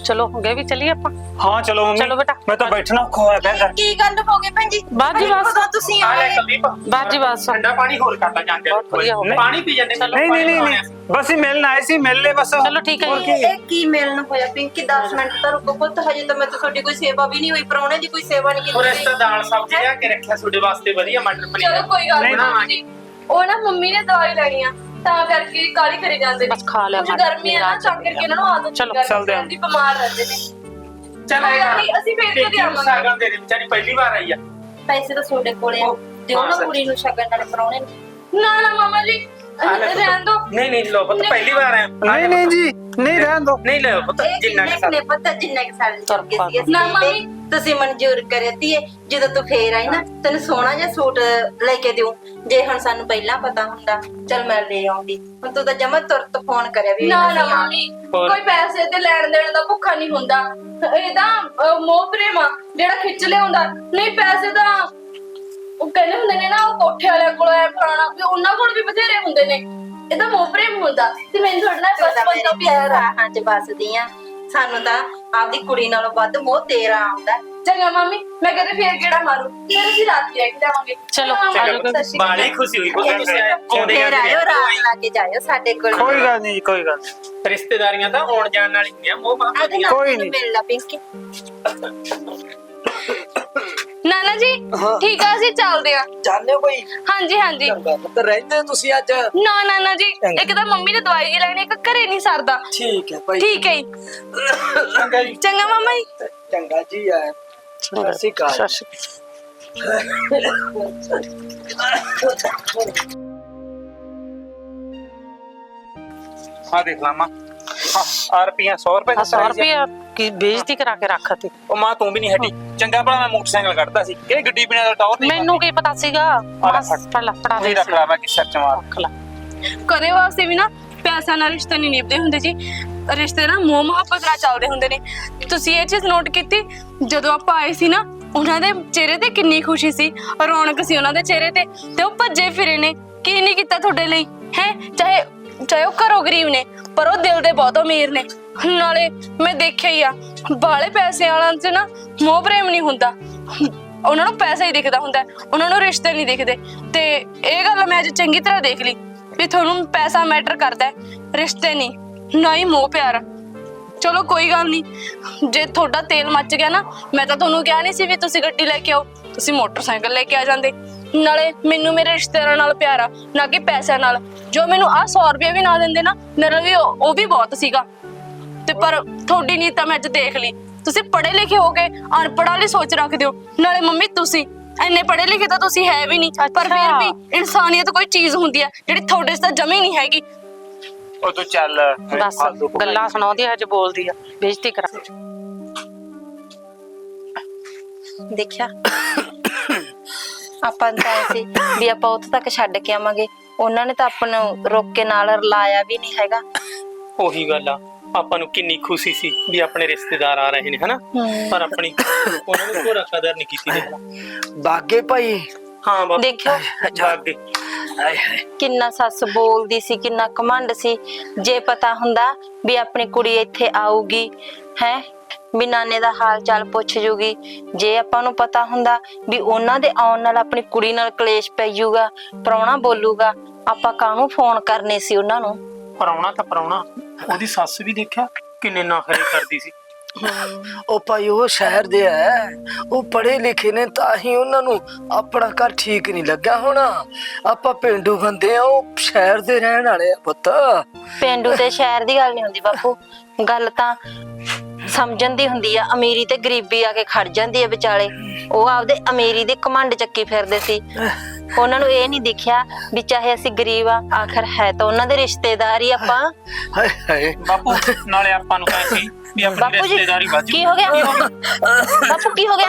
ਚਲੋ ਗਏ ਵੀ ਚਲੀਏ ਆਪਾਂ? ਹਾਂ ਚਲੋ ਮੰਮੀ। ਚਲੋ ਬੇਟਾ। ਮੈਂ ਤਾਂ ਬੈਠਣਾ ਔਖਾ ਹੋਇਆ ਪਿਆ ਘਰ। ਕੀ ਗੱਲ ਹੋ ਗਈ ਭੈਣ ਜੀ? ਬਸ ਜੀ ਬਸ। ਕਦੋਂ ਤੁਸੀਂ ਆ ਲੈ ਆਏ? ਕੁਲਦੀਪ। ਬਸ ਜੀ ਬਸ। ਠੰਡਾ ਪਾਣੀ ਹੋਰ ਕਰਦਾ ਜਾਂਦੇ ਬਹੁਤ ਵਧੀਆ ਹੋ ਗਿਆ। ਪਾਣੀ ਪੀ ਜਾਂਦੇ ਚਲੋ ਨਹੀਂ ਨਹੀਂ ਨਹੀਂ ਨਹੀਂ। ਬਸ ਹੀ ਮਿਲਣ ਆਏ ਸੀ ਮਿਲ ਲੈ ਬਸ। ਚਲੋ ਠੀਕ ਹੈ ਜੀ। ਇਹ ਕੀ ਮਿਲਣ ਹੋਇਆ ਪਿੰਕੀ? 10 ਮਿੰਟ ਤਾਂ ਰੁਕੋ ਪੁੱਤ ਹਜੇ ਤਾਂ ਮੈਂ ਤਾਂ ਤੁਹਾਡੀ ਕੋਈ ਸੇਵਾ ਵੀ ਨਹੀਂ ਹੋਈ ਪਰੌਣੇ ਦੀ ਕੋਈ ਸੇਵਾ ਨਹੀਂ ਹੋਰ ਇਸ ਕੀਤੀ ਤਾਂ ਦਾਲ ਸਬਜ਼ੀ ਲਿਆ ਕੇ ਰੱਖਿਆ ਤੁਹਾਡੇ ਵਾਸਤੇ ਵਧੀਆ ਮਟਰ ਪਨੀਰ। ਚਲੋ ਕੋਈ ਗੱਲ ਨਹੀਂ, ਜੀ ਉਹ ਨਾ ਮੰਮੀ ਨੇ ਦਵਾਈ ਲੈਣੀ ਆ। ਤਾਂ ਕਰਕੇ ਕਾਲੀ ਕਰੀ ਜਾਂਦੇ ਨੇ। ਬਸ ਖਾ ਲਿਆ ਕੁਝ ਗਰਮੀ ਆ ਨਾ ਤਾਂ ਕਰਕੇ ਇਹਨਾਂ ਨੂੰ ਆਦਤ ਚਲੋ, ਚੱਲਦੇ ਹਾਂ। ਦੀ ਬਿਮਾਰ ਰਹਿੰਦੇ ਨੇ। ਚੱਲ ਕੋਈ ਗੱਲ ਅਸੀਂ ਫੇਰ ਕਦੇ ਆਵਾਂਗੇ। ਸਾਗਰ ਦੇ ਵਿਚਾਰੀ ਪਹਿਲੀ ਵਾਰ ਆਈ ਆ। ਪੈਸੇ ਤਾਂ ਤੁਹਾਡੇ ਕੋਲੇ ਆ। ਦਿਓ ਨਾ ਹਾਂ, ਕੁੜੀ ਨੂੰ ਸ਼ਗਨ ਨਾਲ ਪਰੌਣੇ ਨੂੰ। ਨਾ ਨਾ ਮਾਮਾ ਜੀ ਆ ਲੈ ਪੁੱਤ। ਰਹਿਣ ਦੋ ਨਹੀਂ ਨਹੀਂ ਲੋ ਪੁੱਤ ਪਹਿਲੀ ਵਾਰ ਆਇਆ ਨਹੀਂ ਨਹੀਂ ਜੀ ਨਹੀਂ ਰਹਿਣ ਦੋ ਨਹੀਂ ਲੈ ਪੁੱਤ ਇਹ ਜਿੰਨਾ ਕਿੰਨੇ ਕਿ ਕੁ ਨੇ ਪਤਾ ਜਿੰਨੇ ਕਿ ਸਾਡੇ ਤੁਰ ਚੁੱਕੇ ਪਾ। ਸੀ। ਅਸੀਂ ਨਾ ਤੇ ਮੰਮੀ ਤੁਸੀਂ ਮਨਜ਼ੂਰ ਕਰਿਆ ਧੀਏ ਜਦੋਂ ਤੂੰ ਫੇਰ ਆਈ ਨਾ ਤੈਨੂੰ ਸੋਹਣਾ ਜਿਹਾ ਸੂਟ ਲੈ ਕੇ ਦਿਉ। ਜੇ ਹੁਣ ਸਾਨੂੰ ਪਹਿਲਾਂ ਪਤਾ ਹੁੰਦਾ ਚਲ ਮੈਂ ਲੈ ਆਉਂਦੀ। ਹੁਣ ਤੂੰ ਤਾਂ ਜਮਾ ਤੁਰਤ ਫੋਨ ਕਰਿਆ ਵੀ ਨਾ ਨਾ ਅਸੀਂ। ਮੰਮੀ ਹੋਰ? ਕੋਈ ਪੈਸੇ ਤੇ ਲੈਣ ਦੇਣ ਦਾ ਭੁੱਖਾ ਨਹੀਂ ਹੁੰਦਾ। ਇਹ ਤਾਂ ਅਹ, ਮੋਹ ਪ੍ਰੇਮ ਆ ਜਿਹੜਾ ਖਿੱਚ ਲਿਆਉਂਦਾ। ਨਹੀਂ ਪੈਸੇ ਤਾਂ ਉਹ ਕਹਿੰਦੇ ਹੁੰਦੇ ਨੇ ਨਾ ਉਹ ਕੋਠੇ ਵਾਲਿਆਂ ਕੋਲ ਐ ਫਲਾਣਾ ਵੀ ਉਹਨਾਂ ਕੋਲ ਵੀ ਬਥੇਰੇ ਹੁੰਦੇ ਨੇ। ਇਹ ਤਾਂ ਮੋਹ ਪ੍ਰੇਮ ਹੁੰਦਾ। ਤੇ ਮੈਨੂੰ ਤੁਹਾਡੇ ਨਾਲ ਤੂੰ ਤਾਂ ਬਚਪਨ ਤੋਂ ਪਿਆਰ ਆ। ਰਾਹਾਂ 'ਚ ਵੱਸਦੀ ਆ। ਸਾਨੂੰ ਤਾਂ ਆਪਦੀ ਕੁੜੀ ਨਾਲੋਂ ਵੱਧ ਮੋਹ ਤੇਰਾ ਆਉਂਦਾ ਚੰਗਾ ਮੰਮੀ ਮੈਂ ਕਹਿੰਦੇ ਫੇਰ ਕਿਹੜਾ ਮਾਰੂ ਫਿਰ ਅਸੀਂ ਰਾਤ ਲੈ ਕੇ ਜਾਵਾਂਗੇ ਚਲੋ, ਸਤਿ ਸ਼੍ਰੀ ਅਕਾਲ। ਬਾਲੀ ਖੁਸ਼ੀ ਹੋਈ ਪੁੱਤ ਤੁਸੀਂ ਆਉਂਦੇ ਫੇਰ ਜਾਂਦੇ ਆਇਓ ਰਾਤ ਲਾ ਕੇ ਜਾਇਓ ਸਾਡੇ ਕੋਲ ਕੋਈ ਗੱਲ ਨਹੀਂ ਜੀ, ਕੋਈ ਗੱਲ ਨੀ। ਰਿਸ਼ਤੇਦਾਰੀਆਂ ਤਾਂ ਆਉਣ ਜਾਣ ਹੁੰਦੀਆਂ ਮੋਹ ਮਾਹ। ਕੋਈ ਨਾਲ ਨੀ। ਮਿਲ ਲਾ ਪਿੰਕੀ ਨਾਨਾ ਜੀ ਠੀਕ ਆ ਅਸੀਂ ਚੱਲਦੇ ਆ ਜਾਣਦੇ ਹੋ ਕੋਈ? ਹਾਂਜੀ ਹਾਂਜੀ। ਚੰਗਾ ਪੁੱਤ ਰਹਿੰਦੇ ਤੁਸੀਂ ਅੱਜ? ਨਾ ਨਾਨਾ ਜੀ ਇੱਕ ਤਾਂ ਮੰਮੀ ਨੇ ਦਵਾਈ ਜੀ ਲੈਣੀ ਇੱਕ ਘਰੇ ਨਹੀਂ ਸਰਦਾ। ਠੀਕ ਹੈ ਭਾਈ ਠੀਕ ਹੈ ਜੀ। ਚੰਗਾ ਜੀ। ਚੰਗਾ ਮਾਮਾ ਜੀ। ਚੰਗਾ ਜੀ ਆ ਸਤਿ ਸ਼੍ਰੀ ਅਕਾਲ। ਆ ਦੇਖ ਲਾ ਮਾਂ। ਆ ਰੁਪਈਆ 100 ਰੁਪਏ ਦਾ 100 ਰੁਪਏ ਕੀ ਬੇਇੱਜ਼ਤੀ ਕਰਾ ਕੇ ਰੱਖਤੀ? ਉਹ ਮਾਂ ਤੂੰ ਵੀ ਨਹੀਂ ਹਟੀ। ਚੰਗਾ ਭਲਾ ਮੈਂ ਮੋਟਰਸਾਈਕਲ ਕੱਢਦਾ ਸੀ। ਇਹ ਗੱਡੀ ਬਿਨਾਂ ਦਾ ਟੌਰ ਨਹੀਂ ਮੈਨੂੰ ਕੀ ਪਤਾ ਸੀਗਾ? ਬਸ ਫੜ ਲੈ ਫੜਾ ਦੇ ਨਹੀਂ ਰੱਖ ਲਾ ਮੈਂ ਕਿ ਸਿਰ ਚ ਮਾਰ। ਰੱਖ ਲੈ। ਕਦੇ ਵਾਸਤੇ ਵੀ ਨਾ ਪੈਸਾ ਨਾਲ ਰਿਸ਼ਤੇ ਨਹੀਂ ਨਿਭਦੇ ਹੁੰਦੇ ਜੀ। ਰਿਸ਼ਤੇ ਨਾ ਮੋਹ ਮੁਹੱਬਤ ਨਾਲ ਚੱਲਦੇ ਹੁੰਦੇ ਨੇ। ਤੁਸੀਂ ਇਹ ਚੀਜ਼ ਨੋਟ ਕੀਤੀ? ਜਦੋਂ ਆਪਾਂ ਆਏ ਸੀ ਨਾ ਉਹਨਾਂ ਦੇ ਚਿਹਰੇ ਤੇ ਕਿੰਨੀ ਖੁਸ਼ੀ ਸੀ। ਰੌਣਕ ਸੀ ਉਹਨਾਂ ਦੇ ਚਿਹਰੇ ਤੇ। ਤੇ ਉਹ ਭੱਜੇ ਫਿਰੇ ਨੇ। ਕੀ ਨਹੀਂ ਕੀਤਾ ਤੁਹਾਡੇ ਲਈ? ਹੈ? ਚਾਹੇ ਚਾਹੇ ਉਹ ਘਰੋਂ ਗਰੀਬ ਨੇ ਪਰ ਉਹ ਦਿਲ ਦੇ ਬਹੁਤ ਅਮੀਰ ਨੇ। ਨਾਲੇ ਮੈਂ ਦੇਖਿਆ ਹੀ ਆ ਬਾਲੇ ਪੈਸੇ ਵਾਲਾਂ 'ਚ ਨਾ ਮੋਹ ਪ੍ਰੇਮ ਨਹੀਂ ਹੁੰਦਾ। ਉਹਨਾਂ ਨੂੰ ਪੈਸਾ ਹੀ ਦਿਖਦਾ ਹੁੰਦਾ, ਉਹਨਾਂ ਨੂੰ ਰਿਸ਼ਤੇ ਨਹੀਂ ਦਿਖਦੇ। ਤੇ ਇਹ ਗੱਲ ਮੈਂ ਅੱਜ ਚੰਗੀ ਤਰ੍ਹਾਂ ਦੇਖ ਲਈ ਵੀ ਤੁਹਾਨੂੰ ਪੈਸਾ ਮੈਟਰ ਕਰਦਾ ਰਿਸ਼ਤੇ ਨਹੀਂ, ਨਾ ਹੀ ਮੋਹ ਪਿਆਰ। ਚਲੋ ਕੋਈ ਗੱਲ ਨਹੀਂ, ਜੇ ਤੁਹਾਡਾ ਤੇਲ ਮੱਚ ਗਿਆ ਨਾ, ਮੈਂ ਤਾਂ ਤੁਹਾਨੂੰ ਕਿਹਾ ਨਹੀਂ ਸੀ ਵੀ ਤੁਸੀਂ ਗੱਡੀ ਲੈ ਕੇ ਆਓ, ਤੁਸੀਂ ਮੋਟਰਸਾਈਕਲ ਲੈ ਕੇ ਆ ਜਾਂਦੇ। ਨਾਲੇ ਮੈਨੂੰ ਮੇਰੇ ਰਿਸ਼ਤੇਦਾਰਾਂ ਨਾਲ ਪਿਆਰਾ ਨਾ ਕਿ ਪੈਸਿਆਂ ਨਾਲ। ਜੋ ਮੈਨੂੰ ਆ 100 ਰੁਪਏ ਵੀ ਨਾ ਦਿੰਦੇ ਨਾ, ਮੇਰੇ ਲਈ ਉਹ ਉਹ ਵੀ ਬਹੁਤ ਸੀਗਾ। ਤੇ ਪਰ ਤੁਹਾਡੀ ਨੀਤ ਤਾਂ ਮੈਂ ਅੱਜ ਦੇਖ ਲਈ। ਤੁਸੀਂ ਪੜ੍ਹੇ ਲਿਖੇ ਹੋਗੇ ਅਨਪੜ੍ਹਾਂ ਲਈ ਸੋਚ ਰੱਖਦੇ ਹੋ। ਨਾਲੇ ਮੰਮੀ ਤੁਸੀਂ ਇੰਨੇ ਪੜ੍ਹੇ ਲਿਖੇ ਤਾਂ ਤੁਸੀਂ ਹੈ ਵੀ ਨਹੀਂ। ਪਰ ਫਿਰ ਅੱਛਾ। ਵੀ ਇਨਸਾਨੀਅਤ ਕੋਈ ਚੀਜ਼ ਹੁੰਦੀ ਹੈ ਜਿਹੜੀ ਤੁਹਾਡੇ 'ਚ ਤਾਂ ਜਮੀ ਨਹੀਂ ਹੈਗੀ। ਉਹ ਤੂੰ ਚੱਲ ਬਸ ਫਾਲਤੂ ਪਕਾਈ। ਗੱਲਾਂ ਸੁਣਾਉਂਦੀ ਹੈ, ਹਜੇ ਬੋਲਦੀ ਆ। ਬੇਇੱਜ਼ਤੀ ਕਰਾ। ਦੇਖਿਆ? ਆਪਾਂ ਨੂੰ ਤਾਂ ਐਂ ਸੀ ਵੀ ਆਪਾਂ ਉੱਥੇ ਤੱਕ ਛੱਡ ਕੇ ਆਵਾਂਗੇ। ਉਹਨਾਂ ਨੇ ਤਾਂ ਆਪਾਂ ਨੂੰ ਰੋਕ ਕੇ ਨਾਲ ਰਲਾਇਆ ਵੀ ਨਹੀਂ ਹੈਗਾ। ਉਹੀ ਗੱਲ ਆ। ਆਪਾਂ ਨੂੰ ਕਿੰਨੀ ਖੁਸ਼ੀ ਸੀ ਵੀ ਆਪਣੇ ਰਿਸ਼ਤੇਦਾਰ ਆ ਰਹੇ ਨੇ ਹਨਾ? ਪਰ ਆਪਣੀ ਉਹਨਾਂ ਨੇ ਕੋਈ ਕਦਰ ਨਹੀਂ ਕੀਤੀ। ਬਾਗੇ ਭਾਈ। ਹਾਂ ਬਾਪੂ ਦੇਖਿਓ। ਹਾਏ। ਕਿੰਨਾ ਸੱਸ ਬੋਲਦੀ ਸੀ ਕਿੰਨਾ ਕਮੰਡ ਸੀ। ਜੇ ਪਤਾ ਹੁੰਦਾ ਵੀ ਆਪਣੀ ਕੁੜੀ ਇੱਥੇ ਆਊਗੀ ਹੈ? ਵੀ ਨਾਨੇ ਦਾ ਹਾਲ ਚਾਲ ਪੁੱਛ ਜੂਗੀ। ਜੇ ਆਪਾਂ ਨੂੰ ਪਤਾ ਹੁੰਦਾ ਵੀ ਉਹਨਾਂ ਦੇ ਆਉਣ ਨਾਲ ਆਪਣੀ ਕੁੜੀ ਨਾਲ ਕਲੇਸ਼ ਪੈ ਜਾਊਗਾ ਪ੍ਰਾਹੁਣਾ ਬੋਲੂਗਾ ਆਪਾਂ ਕਾਹਨੂੰ ਫੋਨ ਕਰਨੇ ਸੀ ਉਹਨਾਂ ਨੂੰ? ਪਰਾਉਣਾ ਤਾਂ ਪਰਾਉਣਾ। ਉਹਦੀ ਸੱਸ ਵੀ ਦੇਖਿਆ ਕਿੰਨੇ ਨਾਖਰੇ ਕਰਦੀ ਸੀ। ਉਹ ਭਾਈ ਉਹ ਸ਼ਹਿਰ ਦੇ ਐ। ਉਹ ਪੜ੍ਹੇ ਲਿਖੇ ਨੇ ਤਾਂ ਹੀ ਉਹਨਾਂ ਨੂੰ ਆਪਣਾ ਘਰ ਠੀਕ ਨਹੀਂ ਲੱਗਾ ਹੋਣਾ। ਆਪਾਂ ਪਿੰਡੂ ਬੰਦੇ ਆ ਉਹ ਸ਼ਹਿਰ ਦੇ ਰਹਿਣ ਵਾਲੇ ਆ ਪੁੱਤ। ਪਿੰਡੂ ਤੇ ਸ਼ਹਿਰ ਦੀ ਗੱਲ ਨਹੀਂ ਹੁੰਦੀ ਬਾਪੂ। ਗੱਲ ਤਾਂ ਸਮਝਣ ਦੀ ਹੁੰਦੀ ਆ। ਅਮੀਰੀ ਤੇ ਗਰੀਬੀ ਆ ਕੇ ਖੜ ਜਾਂਦੀ ਆ ਵਿਚਾਲੇ। ਉਹ ਆਪਦੇ ਅਮੀਰੀ ਦੇ ਕਮੰਡ ਚੱਕੀ ਫਿਰਦੇ ਸੀ। ਉਹਨਾਂ ਨੂੰ ਇਹ ਨਹੀਂ ਦਿਖਿਆ ਵੀ ਚਾਹੇ ਅਸੀਂ ਗਰੀਬ ਆ ਆਖਰ ਹੈ ਤਾਂ ਉਹਨਾਂ ਦੇ ਰਿਸ਼ਤੇਦਾਰ ਹੀ ਆਪਾਂ। ਹਾਏ ਹਾਏ। ਬਾਪੂ ਨਾਲੇ ਆਪਾਂ ਨੂੰ ਕਹਿੰਦੇ ਸੀ ਵੀ ਆਪਣੀ ਬਾਪੂ ਜੀ ਰਿਸ਼ਤੇਦਾਰੀ ਕੀ ਹੋ ਗਿਆ? ਬਾਪੂ ਕੀ ਹੋ ਗਿਆ?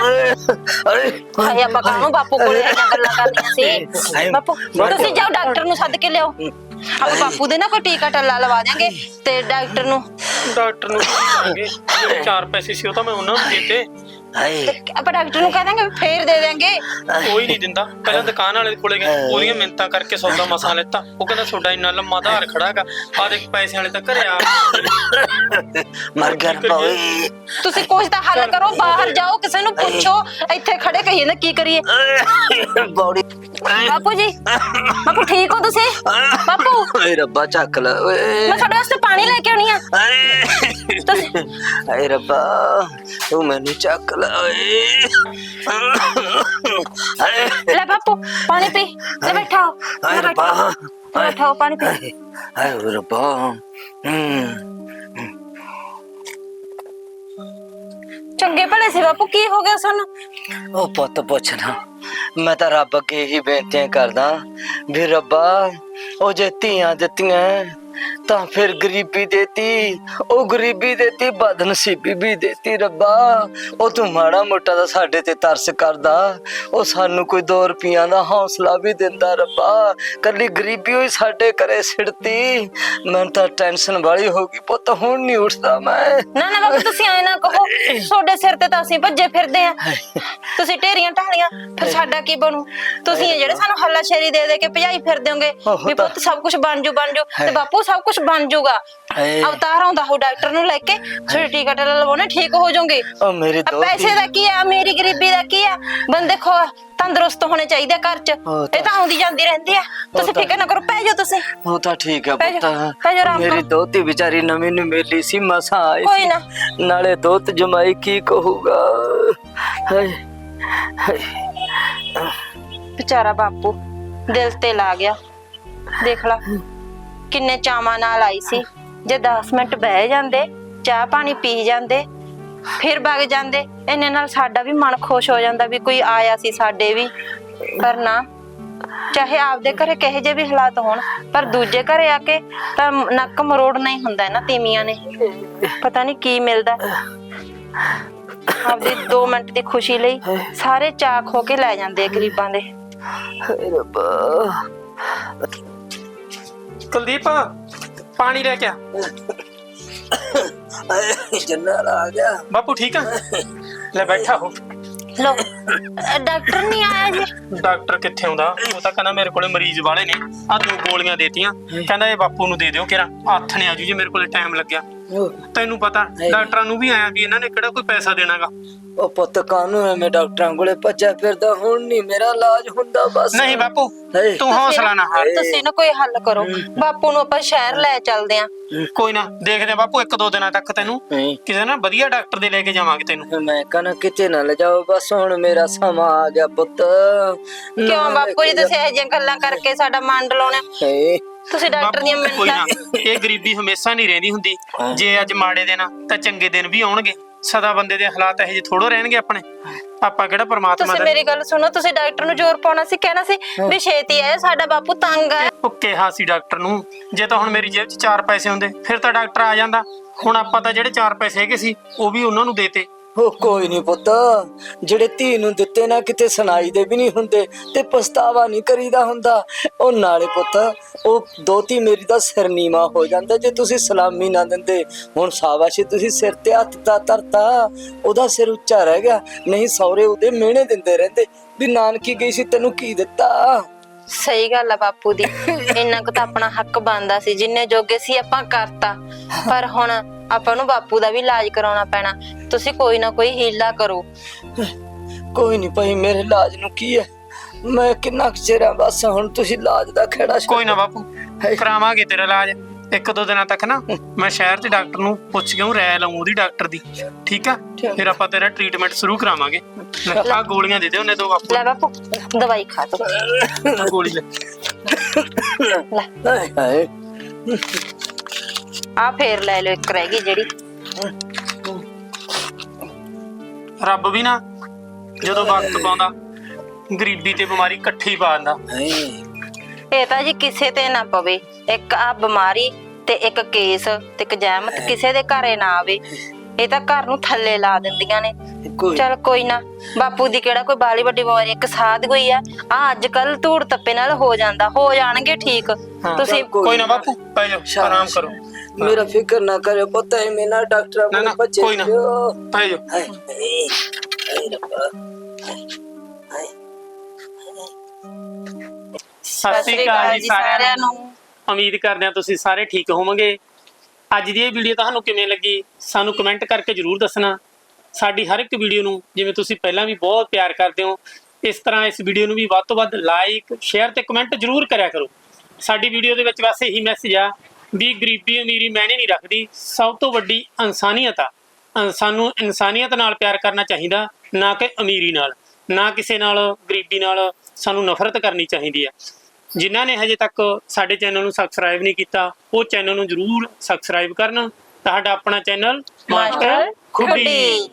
ਅਰੇ ਹਾਏ। ਆਪਾਂ ਕਾਹਨੂੰ ਬਾਪੂ ਕੋਲੇ ਇਹ ਗੱਲਾਂ ਕਰਨੀਆਂ ਸੀ? ਬਾਪੂ ਤੁਸੀਂ ਜਾਓ ਡਾਕਟਰ ਨੂੰ ਸੱਦ ਕੇ ਲਿਆਓ। ਆਪਾਂ ਬਾਪੂ ਦੇ ਨਾ ਕੋਈ ਟੀਕਾ ਟੱਲਾ ਲਵਾ ਦਿਆਂਗੇ ਤੇ ਡਾਕਟਰ ਨੂੰ ਡਾਕਟਰ ਨੂੰ ਕੀ ਕਰਾਂਗੇ ਜਿਹੜੇ ਚਾਰ ਪੈਸੇ ਸੀ ਉਹ ਤਾਂ ਮੈਂ ਉਹਨਾਂ ਨੂੰ ਦਿੱਤੇ। ਹਾਏ। ਆਪਾਂ ਡਾਕਟਰ ਨੂੰ ਕਹਿ ਦਾਂਗੇ ਵੀ ਫੇਰ ਦੇ ਦਿਆਂਗੇ। ਕੋਈ ਨਹੀਂ ਦਿੰਦਾ। ਪਹਿਲਾਂ ਦੁਕਾਨ ਵਾਲੇ ਕੋਲੇ ਗਏ ਉਹਦੀਆਂ ਮਿੰਤਾਂ ਕਰਕੇ ਸੌਦਾ ਮਸਾ ਲੈਤਾ। ਉਹ ਕਹਿੰਦਾ ਤੁਹਾਡਾ ਇੰਨਾ ਲੰਮਾ ਆਧਾਰ ਖੜਾਗਾ ਆ ਦੇਖ ਪੈਸੇ ਵਾਲੇ ਤਾਂ ਘਰੇ ਆ ਮਰ ਗਿਆ ਭਾਈ ਤੁਸੀਂ ਕੁਝ ਤਾਂ ਹੱਲ ਕਰੋ ਬਾਹਰ ਜਾਓ ਕਿਸੇ ਨੂੰ ਪੁੱਛੋ ਇੱਥੇ ਖੜੇ ਕਹੀਏ ਨਾ ਕੀ ਕਰੀਏ। ਬੌੜੀ ਬਾਪੂ ਜੀ। ਬਾਪੂ ਠੀਕ ਹੋ ਤੁਸੀਂ? ਬਾਪੂ। ਓਏ ਰੱਬਾ ਚੱਕ ਲੈ ਓਏ। ਮੈਂ ਤੁਹਾਡੇ ਵਾਸਤੇ ਪਾਣੀ ਲੈ ਕੇ ਆਉਣੀ ਆ। ਤੁਸੀਂ ਹਾਏ ਰੱਬਾ ਤੂੰ ਮੈਨੂੰ ਚੱਕ ਲੈ ਓਏ। ਲੈ ਬਾਪੂ ਪਾਣੀ ਪੀ। ਲੈ ਬੈਠਾਓ ਹਾਏ ਲੈ ਰੱਬਾ। ਲੈ ਬੈਠਾਓ ਪਾਣੀ ਪੀ। ਹਾਏ। ਹਾਏ ਓਏ ਰੱਬਾ। ਹੂੰ। ਚੰਗੇ ਭਲੇ ਸੀ ਬਾਪੂ, ਕੀ ਹੋ ਗਿਆ ਸਾਨੂੰ? ਉਹ ਪੁੱਤ ਪੁੱਛਣਾ ਮੈਂ ਤਾਂ ਰੱਬ ਅੱਗੇ ਹੀ ਬੇਨਤੀਆਂ ਕਰਦਾ ਵੀ ਰੱਬਾ, ਉਹ ਜੇ ਧੀਆਂ ਦਿੱਤੀਆਂ ਤਾਂ ਫਿਰ ਗਰੀਬੀ ਦੇਤੀ ਉਹ ਗਰੀਬੀ ਦੇਤੀ ਬਦਨਸੀਬੀ ਵੀ ਦੇਤੀ ਰੱਬਾ। ਉਹ ਤੂੰ ਮਾੜਾ ਮੋਟਾ ਦਾ ਸਾਡੇ ਤੇ ਤਰਸ ਕਰਦਾ। ਉਹ ਸਾਨੂੰ ਕੋਈ 2 ਰੁਪਈਆਂ ਦਾ ਹੌਸਲਾ ਵੀ ਦਿੰਦਾ ਰੱਬਾ। ਕੱਲੀ ਗਰੀਬੀ ਹੋਈ ਸਾਡੇ ਘਰੇ ਸਿੜਤੀ। ਮੈਨੂੰ ਤਾਂ ਟੈਨਸ਼ਨ ਵਾਲੀ ਹੋ ਗਈ ਪੁੱਤ ਹੁਣ ਨਹੀਂ ਉੱਠਦਾ ਮੈਂ। ਨਾ ਨਾ ਬਾਬੂ ਤੁਸੀਂ ਐ ਨਾ ਕਹੋ ਤੁਹਾਡੇ ਸਿਰ ਤੇ ਤਾਂ ਅਸੀਂ ਭੱਜੇ ਫਿਰਦੇ ਆ। ਤੁਸੀਂ ਢੇਰੀਆਂ ਢਾਲੀਆਂ ਫਿਰ ਸਾਡਾ ਕੀ ਬਣੂ? ਤੁਸੀਂ ਇਹ ਜਿਹੜੇ ਸਾਨੂੰ ਹੱਲਾ ਸ਼ੇਰੀ ਦੇ ਦੇ ਕੇ ਭਜਾਈ ਫਿਰਦੇ ਹੋਗੇ ਵੀ ਪੁੱਤ ਸਭ ਕੁਝ ਬਣ ਜੂ ਬਣ ਜੂ। ਤੇ ਬਾਪੂ ਸਭ ਕੁਝ ਬਣ ਹਾਏ। ਅਵਤਾਰ ਆਉਂਦਾ ਹੋ ਡਾਕਟਰ ਨੂੰ ਲੈ ਕੇ ਤੁਹਾਡੇ ਟੀਕਾ ਟਲਾ ਲਵਾਉਣੇ ਠੀਕ ਹੋ ਜਾਓਗੇ ਉਹ ਮੇਰੇ ਆ ਦੋ ਪੈਸੇ ਦਾ ਕੀ ਆ ਮੇਰੀ ਗਰੀਬੀ ਦਾ ਕੀ ਆ? ਬੰਦੇ ਖੋ ਤੰਦਰੁਸਤ ਹੋਣੇ ਚਾਹੀਦੇ ਘਰ 'ਚ। ਉਹ ਇਹ ਤਾਂ ਆਉਂਦੀ ਜਾਂਦੀ ਰਹਿੰਦੀ ਆ। ਤੁਸੀਂ ਤਾਂ- ਫਿਕਰ ਨਾ ਕਰੋ ਪੈ ਜਾਓ ਤੁਸੀਂ। ਉਹ ਤਾਂ ਠੀਕ ਹੈ ਪੈ ਜਾ- ਪੁੱਤ। ਪੈ ਜਾ ਆਰਾਮ ਮੇਰੀ। ਦੋਤੀ ਵਿਚਾਰੀ ਨਵੀਂ ਨੂੰ ਮਿਲੀ ਸੀ ਮਸਾਂ ਆਈ ਕੋਈ ਸੀ। ਨਾ। ਨਾਲੇ ਦੋਤ ਜਮਾਈ ਕੀ ਕਹੂਗਾ? ਹਾਏ। ਵਿਚਾਰਾ ਬਾਪੂ ਦਿਲ ਤੇ ਲਾ ਗਿਆ। ਦੇਖ ਲਾ। ਕਿੰਨੇ ਚਾਵਾਂ ਨਾਲ ਆਈ ਸੀ। ਜੇ 10 ਮਿੰਟ ਬਹਿ ਜਾਂਦੇ, ਚਾਹ ਪਾਣੀ ਪੀ ਜਾਂਦੇ, ਫਿਰ ਵਗ ਜਾਂਦੇ, ਇੰਨੇ ਨਾਲ ਸਾਡਾ ਵੀ ਮਨ ਖੁਸ਼ ਹੋ ਜਾਂਦਾ ਵੀ ਕੋਈ ਆਇਆ ਸੀ ਸਾਡੇ ਵੀ। ਪਰ ਨਾ, ਚਾਹੇ ਆਪਦੇ ਘਰੇ ਕਹੇ ਜੇ ਵੀ ਹਾਲਾਤ ਹੋਣ, ਪਰ ਦੂਜੇ ਘਰੇ ਆ ਕੇ ਤਾਂ ਨੱਕ ਮਰੋੜ ਨਹੀਂ ਹੁੰਦਾ ਨਾ ਤੀਮੀਆਂ ਨੇ। ਪਤਾ ਨਹੀਂ ਕੀ ਮਿਲਦਾ। ਆਪਦੀ 2 ਮਿੰਟ ਦੀ ਖੁਸ਼ੀ ਲਈ ਸਾਰੇ ਚਾਅ ਖੋ ਕੇ ਲੈ ਜਾਂਦੇ ਗਰੀਬਾਂ ਦੇ। ਰੱਬਾ। ਕੁਲਦੀਪ ਪਾਣੀ ਲੈ ਕੇ ਆ। ਹਾਏ ਜੰਨਤ ਆ ਗਿਆ। ਬਾਪੂ ਠੀਕ ਆ? ਲੈ ਬੈਠਾ ਹੋ। ਲੋ ਡਾਕਟਰ ਨਹੀਂ ਆਇਆ ਜੀ? ਡਾਕਟਰ ਕਿੱਥੇ ਆਉਂਦਾ ਉਹ ਤਾਂ ਕਹਿੰਦਾ ਮੇਰੇ ਕੋਲੇ ਮਰੀਜ਼ ਵਾਲੇ ਨੇ। ਆ ਦੋ ਗੋਲੀਆਂ ਦੇਤੀਆਂ। ਕਹਿੰਦਾ ਇਹ ਬਾਪੂ ਨੂੰ ਦੇ ਦਿਓ ਕਿਰਾ ਹੱਥ ਨੇ ਆਜੂ ਜੇ ਮੇਰੇ ਕੋਲੇ ਟਾਈਮ ਲੱਗਿਆ। ਤੈਨੂੰ ਪਤਾ ਡਾਕਟਰਾਂ ਨੂੰ ਵੀ ਆਇਆ ਵੀ ਇਹਨਾਂ ਨੇ ਕਿਹੜਾ ਕੋਈ ਪੈਸਾ ਦੇਣਾਗਾ। ਉਹ ਪੁੱਤ ਕਾਨੂੰ ਐਵੇਂ ਡਾਕਟਰਾਂ ਕੋਲੇ ਭੱਜਿਆ ਫਿਰਦਾ? ਹੁਣ ਨਹੀਂ ਮੇਰਾ ਇਲਾਜ ਹੁੰਦਾ ਬਸ। ਨਹੀਂ ਬਾਪੂ। ਤੂੰ ਹੌਸਲਾ ਨਾ ਹਾਰ ਤੁਸੀਂ ਨਾ ਕੋਈ ਹੱਲ ਕਰੋ। ਬਾਪੂ ਨੂੰ ਆਪਾਂ ਸ਼ਹਿਰ ਲੈ ਚੱਲਦੇ ਆਂ। ਕੋਈ ਨਾ ਦੇਖਦੇ ਆ ਬਾਪੂ ਇੱਕ ਦੋ ਦਿਨਾਂ ਤੱਕ ਤੈਨੂੰ ਨਹੀਂ। ਕਿਸੇ ਨਾ ਵਧੀਆ ਡਾਕਟਰ ਦੇ ਲੈ ਕੇ ਜਾਵਾਂਗੇ ਤੈਨੂੰ। ਮੈਂ ਕਹਣਾ ਕਿਤੇ ਨਾ ਲਿਜਾਓ ਬਸ ਹੁਣ ਮੇਰਾ ਸਮਾਂ ਆ ਗਿਆ ਪੁੱਤ। ਕਿਉਂ ਬਾਪੂ ਜੀ ਤੁਸੀਂ ਇਹ ਜਿਹੀਆਂ ਗੱਲਾਂ ਕਰਕੇ ਸਾਡਾ ਮਨ ਡਲਾਉਣਾ ਤੁਸੀਂ ਡਾਕਟਰ ਦੀਆਂ ਬਾਪੂ, ਕੋਈ ਨਾ। ਮਿੰਟਾਂ ਇਹ ਗਰੀਬੀ ਹਮੇਸ਼ਾ ਨਹੀਂ ਰਹਿੰਦੀ ਹੁੰਦੀ। ਜੇ ਅੱਜ ਮਾੜੇ ਦਿਨ ਆ ਤਾਂ ਚੰਗੇ ਦਿਨ ਵੀ ਆਉਣਗੇ। ਸਦਾ ਬੰਦੇ ਦੇ ਹਾਲਾਤ ਇਹੋ ਜਿਹੇ ਥੋੜੋ ਰਹਿਣਗੇ ਆਪਣੇ। ਆਪਾਂ ਕਿਹੜਾ ਪਰਮਾਤਮਾ ਤੁਸੀਂ ਦਾ ਮੇਰੀ ਗੱਲ ਸੁਣੋ ਤੁਸੀਂ ਡਾਕਟਰ ਨੂੰ ਜ਼ੋਰ ਪਾਉਣਾ ਸੀ ਕਹਿਣਾ ਸੀ ਵੀ ਛੇਤੀ ਆਏ ਸਾਡਾ ਬਾਪੂ ਤੰਗ ਆ। ਉਹ ਕਿਹਾ ਸੀ ਡਾਕਟਰ ਨੂੰ ਜੇ ਤਾਂ ਹੁਣ ਮੇਰੀ ਜੇਬ 'ਚ ਚਾਰ ਪੈਸੇ ਹੁੰਦੇ ਫਿਰ ਤਾਂ ਡਾਕਟਰ ਆ ਜਾਂਦਾ। ਹੁਣ ਆਪਾਂ ਤਾਂ ਜਿਹੜੇ ਚਾਰ ਪੈਸੇ ਹੈਗੇ ਸੀ ਉਹ ਵੀ ਉਹਨਾਂ ਨੂੰ ਦੇਤੇ। ਉਹ ਕੋਈ ਨਹੀਂ ਪੁੱਤ। ਜਿਹੜੇ ਧੀ ਨੂੰ ਦਿੱਤੇ ਨਾ ਕਿਤੇ ਸੁਣਾਈ ਦੇ ਵੀ ਨਹੀਂ ਹੁੰਦੇ ਤੇ ਪਛਤਾਵਾ ਨਹੀਂ ਕਰੀਦਾ ਹੁੰਦਾ। ਉਹ ਨਾਲੇ ਪੁੱਤ, ਉਹ ਦੋਤੀ ਮੇਰੀ ਦਾ ਸਿਰ ਨੀਵਾ ਹੋ ਜਾਂਦਾ ਜੇ ਤੁਸੀਂ ਸਲਾਮੀ ਨਾ ਦਿੰਦੇ। ਹੁਣ ਸ਼ਾਬਾਸ਼ੀ ਤੁਸੀਂ ਸਿਰ ਤੇ ਹੱਥ ਦਾ ਧਰਤਾ। ਉਹਦਾ ਸਿਰ ਉੱਚਾ ਰਹਿ ਗਿਆ। ਨਹੀਂ ਸੌਰੇ ਉਹਦੇ ਮਿਹਣੇ ਦਿੰਦੇ ਰਹਿੰਦੇ। ਵੀ ਨਾਨਕੀ ਗਈ ਸੀ, ਤੈਨੂੰ ਕੀ ਦਿੱਤਾ? ਸਹੀ ਗੱਲ ਆ ਬਾਪੂ ਦੀ। ਇੰਨਾ ਕੁ ਤਾਂ ਆਪਣਾ ਹੱਕ ਬਣਦਾ ਸੀ ਜਿੰਨੇ ਜੋਗੇ ਸੀ ਆਪਾਂ ਕਰਤਾ। ਪਰ ਹੁਣ ਆਪਾਂ ਨੂੰ ਬਾਪੂ ਦਾ ਵੀ ਇਲਾਜ ਕਰਾਉਣਾ ਪੈਣਾ। ਤੁਸੀਂ ਕੋਈ ਨਾ ਕੋਈ ਹੀਲਾ ਕਰੋ। ਕੋਈ ਨਹੀਂ ਭਾਈ ਮੇਰੇ ਇਲਾਜ ਨੂੰ ਕੀ ਹੈ? ਮੈਂ ਕਿੰਨਾ ਕੁ ਚਿਰ ਆ ਬਸ ਹੁਣ ਤੁਸੀਂ ਇਲਾਜ ਦਾ ਖੇੜਾ ਛੱਡੋ। ਕੋਈ ਨਾ ਬਾਪੂ ਕਰਾਵਾਂਗੇ ਤੇਰਾ ਇਲਾਜ। ਇੱਕ ਦੋ ਦਿਨਾਂ ਤੱਕ ਨਾ ਮੈਂ ਸ਼ਹਿਰ 'ਚ ਡਾਕਟਰ ਨੂੰ ਪੁੱਛ ਕੇ ਉਹ ਰਾਇ ਲਵਾਂ ਉਹਦੀ ਡਾਕਟਰ ਦੀ ਠੀਕ ਆ? ਫਿਰ ਆਪਾਂ ਤੇਰਾ ਟ੍ਰੀਟਮੈਂਟ ਸ਼ੁਰੂ ਕਰਾਵਾਂਗੇ। ਆ ਗੋਲੀਆਂ ਦੇ ਦੇ ਉਹਨੇ ਦੋ ਬਾਪੂ। ਲੈ ਬਾਪੂ ਦਵਾਈ ਖਾ ਤੋ। ਗੋਲੀ ਲੈ। ਲੈ। ਹਾਏ। ਹਾਏ ਆ ਫੇਰ ਲੈ ਲਓ ਇੱਕ ਰਹਿ ਗਈ ਜਿਹੜੀ। ਰੱਬ ਵੀ ਨਾ ਜਦੋਂ ਵਕਤ ਪਾਉਂਦਾ ਗਰੀਬੀ ਤੇ ਬਿਮਾਰੀ ਇਕੱਠੀ ਪਾ ਦਿੰਦਾ। ਹਾਏ। ਇਹ ਤਾਂ ਜੀ ਕਿਸੇ ਤੇ ਨਾ ਪਵੇ। ਇੱਕ ਆ ਬਿਮਾਰੀ ਤੇ ਇੱਕ ਕੇਸ ਤੇ ਇੱਕ ਜਹਿਮਤ ਕਿਸੇ ਦੇ ਘਰੇ ਨਾ ਆਵੇ। ਇਹ ਤਾਂ ਘਰ ਨੂੰ ਥੱਲੇ ਲਾ ਦਿੰਦੀਆਂ ਨੇ। ਕੋਈ ਚਲ ਕੋਈ ਨਾ ਬਾਪੂ ਦੀ ਕਿਹੜਾ ਕੋਈ ਬਾਲੀ ਵੱਡੀ ਬਿਮਾਰੀ ਇੱਕ ਸਾਧ ਕੋਈ ਆ ਆ ਅੱਜ ਕੱਲ ਧੂੜ ਤੱਪੇ ਨਾਲ ਹੋ ਜਾਂਦਾ ਹੋ ਜਾਣਗੇ ਠੀਕ। ਤੁਸੀਂ ਕੋਈ ਨਾ। ਬਾਪੂ ਪੈ ਜਾਓ ਆਰਾਮ ਕਰੋ। ਮੇਰਾ ਫਿਕਰ ਨਾ ਕਰਿਓ ਪੁੱਤ ਐਵੇਂ ਨਾ ਡਾਕਟਰ ਆਪਣੇ ਬੱਚੇ ਕੋਈ ਨਾ। ਪੈ ਜਾਓ। ਹਾਏ ਹਾਏ ਹਾਏ ਰੱਬਾ ਹਾਏ। ਸਤਿ ਸ੍ਰੀ ਅਕਾਲ ਜੀ ਸਾਰਿਆਂ ਨੂੰ। ਉਮੀਦ ਕਰਦੇ ਹਾਂ ਤੁਸੀਂ ਸਾਰੇ ਠੀਕ ਹੋਵੋਗੇ। ਅੱਜ ਦੀ ਇਹ ਵੀਡੀਓ ਤੁਹਾਨੂੰ ਕਿਵੇਂ ਲੱਗੀ ਸਾਨੂੰ ਕਮੈਂਟ ਕਰਕੇ ਜਰੂਰ ਦੱਸਣਾ। ਸਾਡੀ ਹਰ ਇੱਕ ਵੀਡੀਓ ਨੂੰ ਜਿਵੇਂ ਤੁਸੀਂ ਪਹਿਲਾਂ ਵੀ ਬਹੁਤ ਪਿਆਰ ਕਰਦੇ ਹੋ ਇਸ ਤਰ੍ਹਾਂ ਇਸ ਵੀਡੀਓ ਨੂੰ ਵੀ ਵੱਧ ਤੋਂ ਵੱਧ ਲਾਈਕ ਸ਼ੇਅਰ ਤੇ ਕਮੈਂਟ ਜਰੂਰ ਕਰਿਆ ਕਰੋ। ਸਾਡੀ ਵੀਡੀਓ ਦੇ ਵਿੱਚ ਬਸ ਇਹੀ ਮੈਸੇਜ ਆ ਵੀ ਗਰੀਬੀ ਅਮੀਰੀ ਮੈਨੇ ਨਹੀਂ ਰੱਖਦੀ ਸਭ ਤੋਂ ਵੱਡੀ ਇਨਸਾਨੀਅਤ ਆ। ਸਾਨੂੰ ਇਨਸਾਨੀਅਤ ਨਾਲ ਪਿਆਰ ਕਰਨਾ ਚਾਹੀਦਾ ਨਾ ਕਿ ਅਮੀਰੀ ਨਾਲ ਨਾ ਕਿਸੇ ਨਾਲ ਗਰੀਬੀ ਨਾਲ ਸਾਨੂੰ ਨਫ਼ਰਤ ਕਰਨੀ ਚਾਹੀਦੀ ਆ। ਜਿਨ੍ਹਾਂ ਨੇ ਹਜੇ ਤੱਕ ਸਾਡੇ ਚੈਨਲ ਨੂੰ ਸਬਸਕ੍ਰਾਈਬ ਨਹੀਂ ਕੀਤਾ ਉਹ ਚੈਨਲ ਨੂੰ ਜਰੂਰ ਸਬਸਕ੍ਰਾਈਬ ਕਰਨ। ਤੁਹਾਡਾ ਆਪਣਾ ਚੈਨਲ ਮਾਸਟਰ ਖੁੱਡੀ।